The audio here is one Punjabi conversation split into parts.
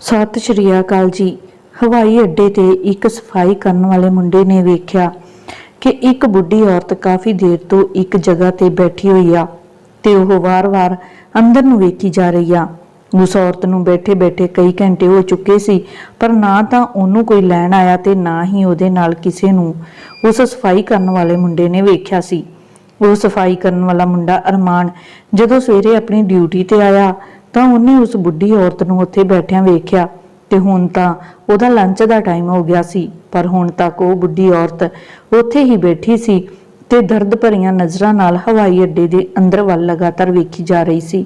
ਸਤਿ ਸ਼੍ਰੀ ਅਕਾਲ ਜੀ। ਹਵਾਈ ਅੱਡੇ ਤੇ ਇੱਕ ਸਫ਼ਾਈ ਕਰਨ ਵਾਲੇ ਮੁੰਡੇ ਨੇ ਵੇਖਿਆ ਕਿ ਇੱਕ ਬੁੱਢੀ ਔਰਤ ਕਾਫੀ ਦੇਰ ਤੋਂ ਇੱਕ ਜਗ੍ਹਾ ਤੇ ਬੈਠੀ ਹੋਈ ਆ ਤੇ ਉਹ ਵਾਰ-ਵਾਰ ਅੰਦਰ ਨੂੰ ਵੇਖੀ ਜਾ ਰਹੀ ਆ। ਉਸ ਔਰਤ ਨੂੰ ਬੈਠੇ-ਬੈਠੇ ਕਈ ਘੰਟੇ ਹੋ ਚੁੱਕੇ ਸੀ, ਪਰ ਨਾ ਤਾਂ ਉਹਨੂੰ ਕੋਈ ਲੈਣ ਆਇਆ ਤੇ ਨਾ ਹੀ ਉਹਦੇ ਨਾਲ ਕਿਸੇ ਨੂੰ। ਉਸ ਸਫ਼ਾਈ ਕਰਨ ਵਾਲੇ ਮੁੰਡੇ ਨੇ ਵੇਖਿਆ ਸੀ। ਉਹ ਸਫ਼ਾਈ ਕਰਨ ਵਾਲਾ ਮੁੰਡਾ ਅਰਮਾਨ ਜਦੋਂ ਸਵੇਰੇ ਆਪਣੀ ਡਿਊਟੀ ਤੇ ਆਇਆ ਤਾਂ ਉਹਨੇ ਉਸ ਬੁੱਢੀ ਔਰਤ ਨੂੰ ਉੱਥੇ ਬੈਠਿਆਂ ਵੇਖਿਆ ਤੇ ਹੁਣ ਤਾਂ ਉਹਦਾ ਲੰਚ ਦਾ ਟਾਈਮ ਹੋ ਗਿਆ ਸੀ, ਪਰ ਹੁਣ ਤੱਕ ਉਹ ਬੁੱਢੀ ਔਰਤ ਉੱਥੇ ਹੀ ਬੈਠੀ ਸੀ ਤੇ ਦਰਦ ਭਰੀਆਂ ਨਜ਼ਰਾਂ ਨਾਲ ਹਵਾਈ ਅੱਡੇ ਦੇ ਅੰਦਰ ਵੱਲ ਲਗਾਤਾਰ ਵੇਖੀ ਜਾ ਰਹੀ ਸੀ।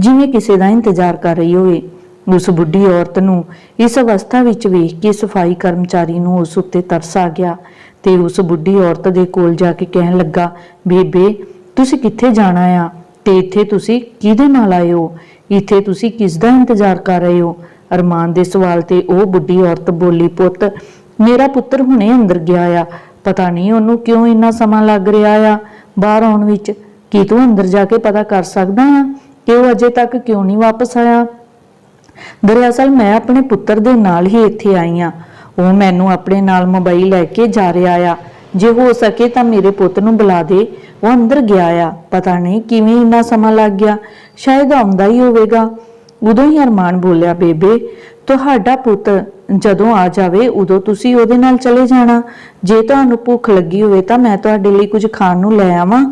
ਜਿਵੇਂ ਕਿਸੇ ਦਾ ਇੰਤਜ਼ਾਰ ਕਰ ਰਹੀ ਹੋਵੇ, ਉਸ ਬੁੱਢੀ ਔਰਤ ਨੂੰ ਇਸ ਅਵਸਥਾ ਵਿੱਚ ਵੇਖ ਕੇ ਸਫ਼ਾਈ ਕਰਮਚਾਰੀ ਨੂੰ ਉਸ ਉੱਤੇ ਤਰਸ ਆ ਗਿਆ ਤੇ ਉਸ ਬੁੱਢੀ ਔਰਤ ਦੇ ਕੋਲ ਜਾ ਕੇ ਕਹਿਣ ਲੱਗਾ, ਬੇਬੇ, ਤੁਸੀਂ ਕਿੱਥੇ ਜਾਣਾ ਆ ਤੇ ਇੱਥੇ ਤੁਸੀਂ ਕਿਹਦੇ ਨਾਲ ਆਏ ਹੋ? ਇੱਥੇ ਤੁਸੀਂ ਕਿਸ ਦਾ ਇੰਤਜ਼ਾਰ ਕਰ ਰਹੇ ਹੋ? ਅਰਮਾਨ ਦੇ ਸਵਾਲ ਤੇ ਉਹ ਬੁੱਢੀ ਔਰਤ ਬੋਲੀ, ਪੁੱਤ, ਮੇਰਾ ਪੁੱਤਰ ਹੁਣੇ ਅੰਦਰ ਗਿਆ ਆ। ਪਤਾ ਨਹੀਂ ਉਹਨੂੰ ਕਿਉਂ ਇੰਨਾ ਸਮਾਂ ਲੱਗ ਰਿਹਾ ਆ? ਬਾਹਰ ਆਉਣ ਵਿੱਚ ਕੀ ਤੂੰ ਅੰਦਰ ਜਾ ਕੇ ਪਤਾ ਕਰ ਸਕਦਾ ਆ ਕਿ ਉਹ ਅਜੇ ਤੱਕ ਕਿਉਂ ਨਹੀਂ ਵਾਪਸ ਆਇਆ? ਦਰਅਸਲ ਮੈਂ ਆਪਣੇ ਪੁੱਤਰ ਦੇ ਨਾਲ ਹੀ ਇੱਥੇ ਆਈ ਆ ਉਹ ਮੈਨੂੰ ਆਪਣੇ ਨਾਲ ਮੋਬਾਈਲ ਲੈ ਕੇ ਜਾ ਰਿਹਾ ਆ। ਜੇ ਹੋ ਸਕੇ ਤਾਂ ਮੇਰੇ ਪੁੱਤ ਨੂੰ ਬੁਲਾ ਦੇ। ਉਹ ਅੰਦਰ ਗਿਆ ਆ। ਪਤਾ ਨਹੀਂ ਕਿਵੇਂ ਇੰਨਾ ਸਮਾਂ ਲੱਗ ਗਿਆ। ਸ਼ਾਇਦ ਆਉਂਦਾ ਹੀ ਹੋਵੇਗਾ। ਉਦੋਂ ਹੀ ਅਰਮਾਨ ਬੋਲਿਆ, ਬੇਬੇ, ਤੁਹਾਡਾ ਪੁੱਤ ਜਦੋਂ ਆ ਜਾਵੇ, ਉਦੋਂ ਤੁਸੀਂ ਉਹਦੇ ਨਾਲ ਚਲੇ ਜਾਣਾ। ਜੇ ਤੁਹਾਨੂੰ ਭੁੱਖ ਲੱਗੀ ਹੋਵੇ ਤਾਂ ਮੈਂ ਤੁਹਾਡੇ ਲਈ ਕੁਝ ਖਾਣ ਨੂੰ ਲੈ ਆਵਾਂ।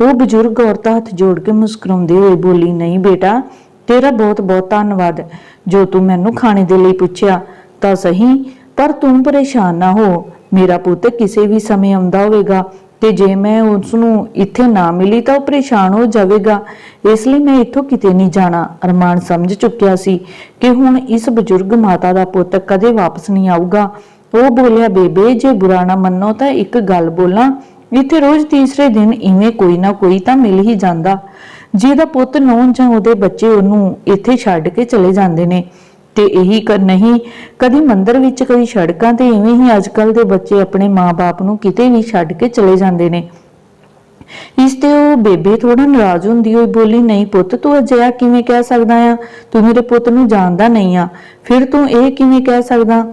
ਉਹ ਬਜ਼ੁਰਗ ਔਰਤ ਹੱਥ ਜੋੜ ਕੇ ਮੁਸਕਰਾਉਂਦੇ ਹੋਏ ਬੋਲੀ, ਨਹੀਂ ਬੇਟਾ, ਤੇਰਾ ਬਹੁਤ ਬਹੁਤ ਧੰਨਵਾਦ। ਜੋ ਤੂੰ ਮੈਨੂੰ ਖਾਣੇ ਦੇ ਲਈ ਪੁੱਛਿਆ ਤਾਂ ਸਹੀ, ਪਰ ਤੂੰ ਪਰੇਸ਼ਾਨ ਨਾ ਹੋ। ਮੇਰਾ ਪੁੱਤ ਕਿਸੇ ਵੀ ਸਮੇਂ ਆਉਂਦਾ ਹੋਵੇਗਾ। ਤੇ ਜੇ ਮੈਂ ਉਸ ਨੂੰ ਇੱਥੇ ਨਾ ਮਿਲੀ ਤਾਂ ਉਹ ਪਰੇਸ਼ਾਨ ਹੋ ਜਾਵੇਗਾ। ਇਸ ਲਈ ਮੈਂ ਇੱਥੋਂ ਕਿਤੇ ਨਹੀਂ ਜਾਣਾ। ਅਰਮਾਨ ਸਮਝ ਚੁੱਕਿਆ ਸੀ ਕਿ ਹੁਣ ਇਸ ਬਜ਼ੁਰਗ ਮਾਤਾ ਦਾ ਪੁੱਤ ਕਦੇ ਵਾਪਸ ਨਹੀਂ ਆਊਗਾ। ਉਹ ਬੋਲਿਆ, ਬੇਬੇ, ਜੇ ਬੁਰਾ ਨਾ ਮੰਨੋ ਤਾਂ ਇੱਕ ਗੱਲ ਬੋਲਾਂ। ਇੱਥੇ ਰੋਜ਼ ਤੀਸਰੇ ਦਿਨ ਇਵੇਂ ਕੋਈ ਨਾ ਕੋਈ ਤਾਂ ਮਿਲ ਹੀ ਜਾਂਦਾ। ਜਿਹਦਾ ਪੁੱਤ ਨੌਂ ਜਾਂ ਉਹਦੇ ਬੱਚੇ ਉਹਨੂੰ ਇੱਥੇ ਛੱਡ ਕੇ ਚਲੇ ਜਾਂਦੇ ਨੇ ਤੇ ਇਹੀ ਕਰ ਨਹੀਂ, ਕਦੀ ਮੰਦਰ ਵਿੱਚ, ਕਦੀ ਸੜਕਾਂ ਤੇ ਇਵੇਂ ਹੀ ਅੱਜਕੱਲ ਦੇ ਬੱਚੇ ਆਪਣੇ ਮਾਪੇ ਨੂੰ ਕਿਤੇ ਵੀ ਛੱਡ ਕੇ ਚਲੇ ਜਾਂਦੇ ਨੇ। ਇਸ ਤੇ ਉਹ ਬੇਬੇ ਥੋੜਾ ਨਾਰਾਜ਼ ਹੁੰਦੀ ਹੋਈ ਬੋਲੀ, ਨਹੀਂ ਪੁੱਤ, ਤੂੰ ਅਜਿਹਾ ਕਿਵੇਂ ਕਹਿ ਸਕਦਾ ਆ? ਤੂੰ ਮੇਰੇ ਪੁੱਤ ਨੂੰ ਜਾਣਦਾ ਨਹੀਂ ਆ। ਫਿਰ ਤੂੰ ਇਹ ਕਿਵੇਂ ਕਹਿ ਸਕਦਾ?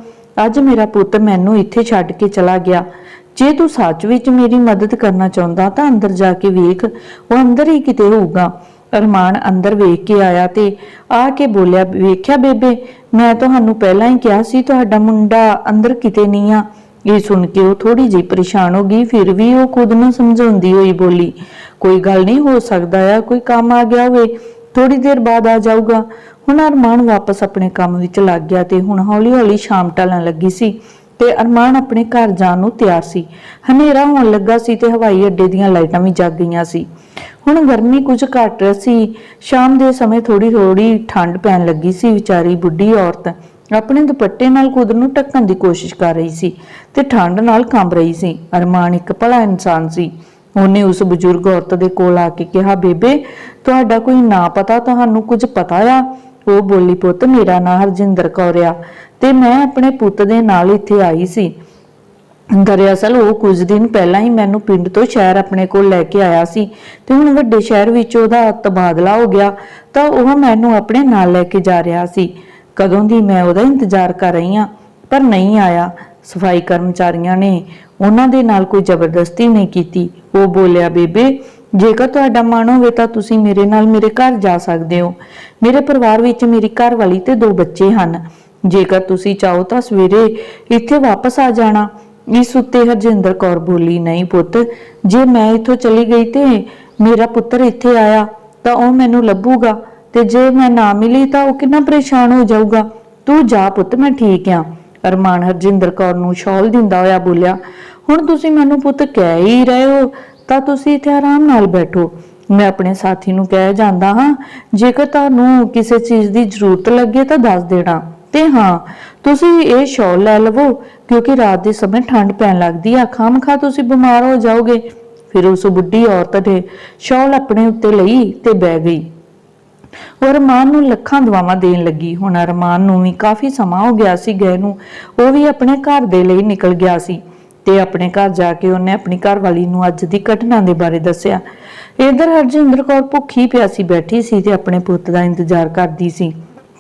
ਅੱਜ ਮੇਰਾ ਪੁੱਤ ਮੈਨੂੰ ਇੱਥੇ ਛੱਡ ਕੇ ਚਲਾ ਗਿਆ। ਜੇ ਤੂੰ ਸੱਚ ਵਿੱਚ ਮੇਰੀ ਮਦਦ ਕਰਨਾ ਚਾਹੁੰਦਾ ਤਾਂ ਅੰਦਰ ਜਾ ਕੇ ਵੇਖ, ਉਹ ਅੰਦਰ ਹੀ ਕਿਤੇ ਹੋਊਗਾ। ਅਰਮਾਨ ਅੰਦਰ ਵੇਖ ਕੇ ਆਇਆ ਤੇ ਆ ਕੇ ਬੋਲਿਆ, ਵੇਖਿਆ ਬੇਬੇ, ਮੈਂ ਤੁਹਾਨੂੰ ਪਹਿਲਾਂ ਹੀ ਕਿਹਾ ਸੀ ਤੁਹਾਡਾ ਮੁੰਡਾ ਅੰਦਰ ਕਿਤੇ ਨਹੀਂ ਆ। ਇਹ ਸੁਣ ਕੇ ਉਹ ਥੋੜੀ ਜਿਹੀ ਪਰੇਸ਼ਾਨ ਹੋ ਗਈ, ਫਿਰ ਵੀ ਉਹ ਖੁਦ ਨੂੰ ਸਮਝਾਉਂਦੀ ਹੋਈ ਬੋਲੀ, ਕੋਈ ਗੱਲ ਨਹੀਂ, ਹੋ ਸਕਦਾ ਆ, ਕੋਈ ਕੰਮ ਆ ਗਿਆ ਹੋਵੇ ਥੋੜੀ ਦੇਰ ਬਾਅਦ ਆ ਜਾਊਗਾ। ਹੁਣ ਅਰਮਾਨ ਵਾਪਸ ਆਪਣੇ ਕੰਮ ਵਿੱਚ ਲੱਗ ਗਿਆ ਤੇ ਹੁਣ ਹੌਲੀ-ਹੌਲੀ ਸ਼ਾਮ ਢਲਣ ਲੱਗੀ ਸੀ। ਤੇ ਅਰਮਾਨ ਆਪਣੇ ਘਰ ਜਾਣ ਨੂੰ ਤਿਆਰ ਸੀ। ਹਨੇਰਾ ਹੋਣ ਲੱਗਾ ਸੀ ਤੇ ਹਵਾਈ ਅੱਡੇ ਦੀਆਂ ਲਾਈਟਾਂ ਵੀ ਜਗ ਗਈਆਂ ਸੀ। ਹੁਣ ਗਰਮੀ ਕੁਝ ਘੱਟ ਸੀ। ਸ਼ਾਮ ਦੇ ਸਮੇਂ ਥੋੜੀ ਥੋੜੀ ਠੰਡ ਪੈਣ ਲੱਗੀ ਸੀ। ਵਿਚਾਰੀ ਬੁੱਢੀ ਔਰਤ ਆਪਣੇ ਦੁਪੱਟੇ ਨਾਲ ਖੁਦ ਨੂੰ ਢੱਕਣ ਦੀ ਕੋਸ਼ਿਸ਼ ਕਰ ਰਹੀ ਸੀ ਤੇ ਠੰਡ ਨਾਲ ਕੰਬ ਰਹੀ ਸੀ। ਅਰਮਾਨ ਇੱਕ ਭਲਾ ਇਨਸਾਨ ਸੀ। ਉਹਨੇ ਉਸ ਬਜ਼ੁਰਗ ਔਰਤ ਦੇ ਕੋਲ ਆ ਕੇ ਕਿਹਾ, ਬੇਬੇ, ਤੁਹਾਡਾ ਕੋਈ ਨਾ ਪਤਾ? ਤੁਹਾਨੂੰ ਕੁਝ ਪਤਾ ਆ? ਉਹ ਬੋਲੀ ਪੁੱਤ ਮੇਰਾ ਨਾਂ ਹਰਜਿੰਦਰ ਕੌਰ ਆ ਤੇ ਮੈਂ ਆਪਣੇ ਪੁੱਤ ਦੇ ਨਾਲ ਇੱਥੇ ਆਈ ਸੀ। ਦਰਅਸਲ ਉਹ ਕੁਝ ਦਿਨ ਪਹਿਲਾਂ ਹੀ ਮੈਨੂੰ ਪਿੰਡ ਤੋਂ ਸ਼ਹਿਰ ਆਪਣੇ ਕੋਲ ਲੈ ਕੇ ਆਇਆ ਸੀ ਤੇ ਹੁਣ ਵੱਡੇ ਸ਼ਹਿਰ ਵਿੱਚ ਉਹਦਾ ਤਬਾਦਲਾ ਹੋ ਗਿਆ ਤਾਂ ਉਹ ਮੈਨੂੰ ਆਪਣੇ ਨਾਲ ਲੈ ਕੇ ਜਾ ਰਿਹਾ ਸੀ। ਕਦੋਂ ਦੀ ਮੈਂ ਉਹਦਾ ਇੰਤਜ਼ਾਰ ਕਰ ਰਹੀ ਹਾਂ, ਪਰ ਨਹੀਂ ਆਇਆ। ਸਫ਼ਾਈ ਕਰਮਚਾਰੀਆਂ ਨੇ ਉਹਨਾਂ ਦੇ ਨਾਲ ਕੋਈ ਜ਼ਬਰਦਸਤੀ ਨਹੀਂ ਕੀਤੀ। ਉਹ ਬੋਲਿਆ, ਬੇਬੇ ਜੇਕਰ ਤੁਹਾਡਾ ਮਨ ਹੋਵੇ ਤਾਂ ਤੁਸੀਂ ਮੇਰੇ ਨਾਲ ਮੇਰੇ ਘਰ ਜਾ ਸਕਦੇ ਹੋ। ਮੇਰੇ ਪਰਿਵਾਰ ਵਿੱਚ ਮੇਰੀ ਘਰ ਤੇ ਦੋ ਬੱਚੇ ਹਨ। ਜੇਕਰ ਤੁਸੀਂ ਚਾਹੋ ਤਾਂ ਸਵੇਰੇ ਇੱਥੇ ਵਾਪਸ ਆ ਜਾਣਾ। ਇਸ ਉੱਤੇ ਹਰਜਿੰਦਰ ਕੌਰ ਬੋਲੀ, ਨਹੀਂ ਪੁੱਤ, ਜੇ ਮੈਂ ਇੱਥੋਂ ਚਲੀ ਗਈ ਤੇ ਮੇਰਾ ਪੁੱਤਰ ਇੱਥੇ ਆਇਆ, ਤਾਂ ਉਹ ਮੈਨੂੰ ਲੱਭੂਗਾ। ਤੇ ਜੇ ਮੈਂ ਨਾ ਮਿਲੀ ਤਾਂ ਉਹ ਕਿੰਨਾ ਪਰੇਸ਼ਾਨ ਹੋ ਜਾਊਗਾ। ਤੂੰ ਜਾ ਪੁੱਤ, ਮੈਂ ਠੀਕ ਆ। ਅਰਮਾਨ ਹਰਜਿੰਦਰ ਕੌਰ ਨੂੰ ਸ਼ਾਲ ਦਿੰਦਾ ਹੋਇਆ ਬੋਲਿਆ, ਹੁਣ ਤੁਸੀਂ ਮੈਨੂੰ ਪੁੱਤ ਕਹਿ ਹੀ ਰਹੇ ਹੋ ਤਾਂ ਤੁਸੀਂ ਇੱਥੇ ਆਰਾਮ ਨਾਲ ਬੈਠੋ। ਮੈਂ ਆਪਣੇ ਸਾਥੀ ਨੂੰ ਕਹਿ ਜਾਂਦਾ ਹਾਂ, ਜੇਕਰ ਤੁਹਾਨੂੰ ਕਿਸੇ ਚੀਜ਼ ਦੀ ਜ਼ਰੂਰਤ ਲੱਗੇ ਤਾਂ ਦੱਸ ਦੇਣਾ। ਤੇ ਹਾਂ, ਤੁਸੀਂ ਇਹ ਸ਼ਾਲ ਲੈ ਲਵੋ, ਕਿਉਂਕਿ ਰਾਤ ਦੇ ਸਮੇਂ ਠੰਡ ਪੈਣ ਲੱਗਦੀ ਆ। ਖਾਮਖਾ ਤੁਸੀਂ ਬਿਮਾਰ ਹੋ ਜਾਓਗੇ। ਫਿਰ ਉਸ ਬੁੱਢੀ ਔਰਤ ਨੇ ਸ਼ਾਲ ਆਪਣੇ ਉੱਤੇ ਲਈ ਤੇ ਬਹਿ ਗਈ। ਉਹ ਅਰਮਾਨ ਨੂੰ ਲੱਖਾਂ ਦਵਾਵਾਂ ਦੇਣ ਲੱਗੀ। ਹੁਣ ਅਰਮਾਨ ਨੂੰ ਵੀ ਕਾਫੀ ਸਮਾਂ ਹੋ ਗਿਆ ਸੀ ਗਏ ਨੂੰ। ਉਹ ਵੀ ਆਪਣੇ ਘਰ ਦੇ ਲਈ ਨਿਕਲ ਗਿਆ ਸੀ। ਤੇ ਆਪਣੇ ਘਰ ਜਾ ਕੇ ਉਹਨੇ ਆਪਣੀ ਘਰਵਾਲੀ ਨੂੰ ਅੱਜ ਦੀ ਘਟਨਾ ਦੇ ਬਾਰੇ ਦੱਸਿਆ। ਇਧਰ ਹਰਜਿੰਦਰ ਕੌਰ ਭੁੱਖੀ ਪਿਆਸੀ ਬੈਠੀ ਸੀ ਤੇ ਆਪਣੇ ਪੁੱਤ ਦਾ ਇੰਤਜ਼ਾਰ ਕਰਦੀ ਸੀ।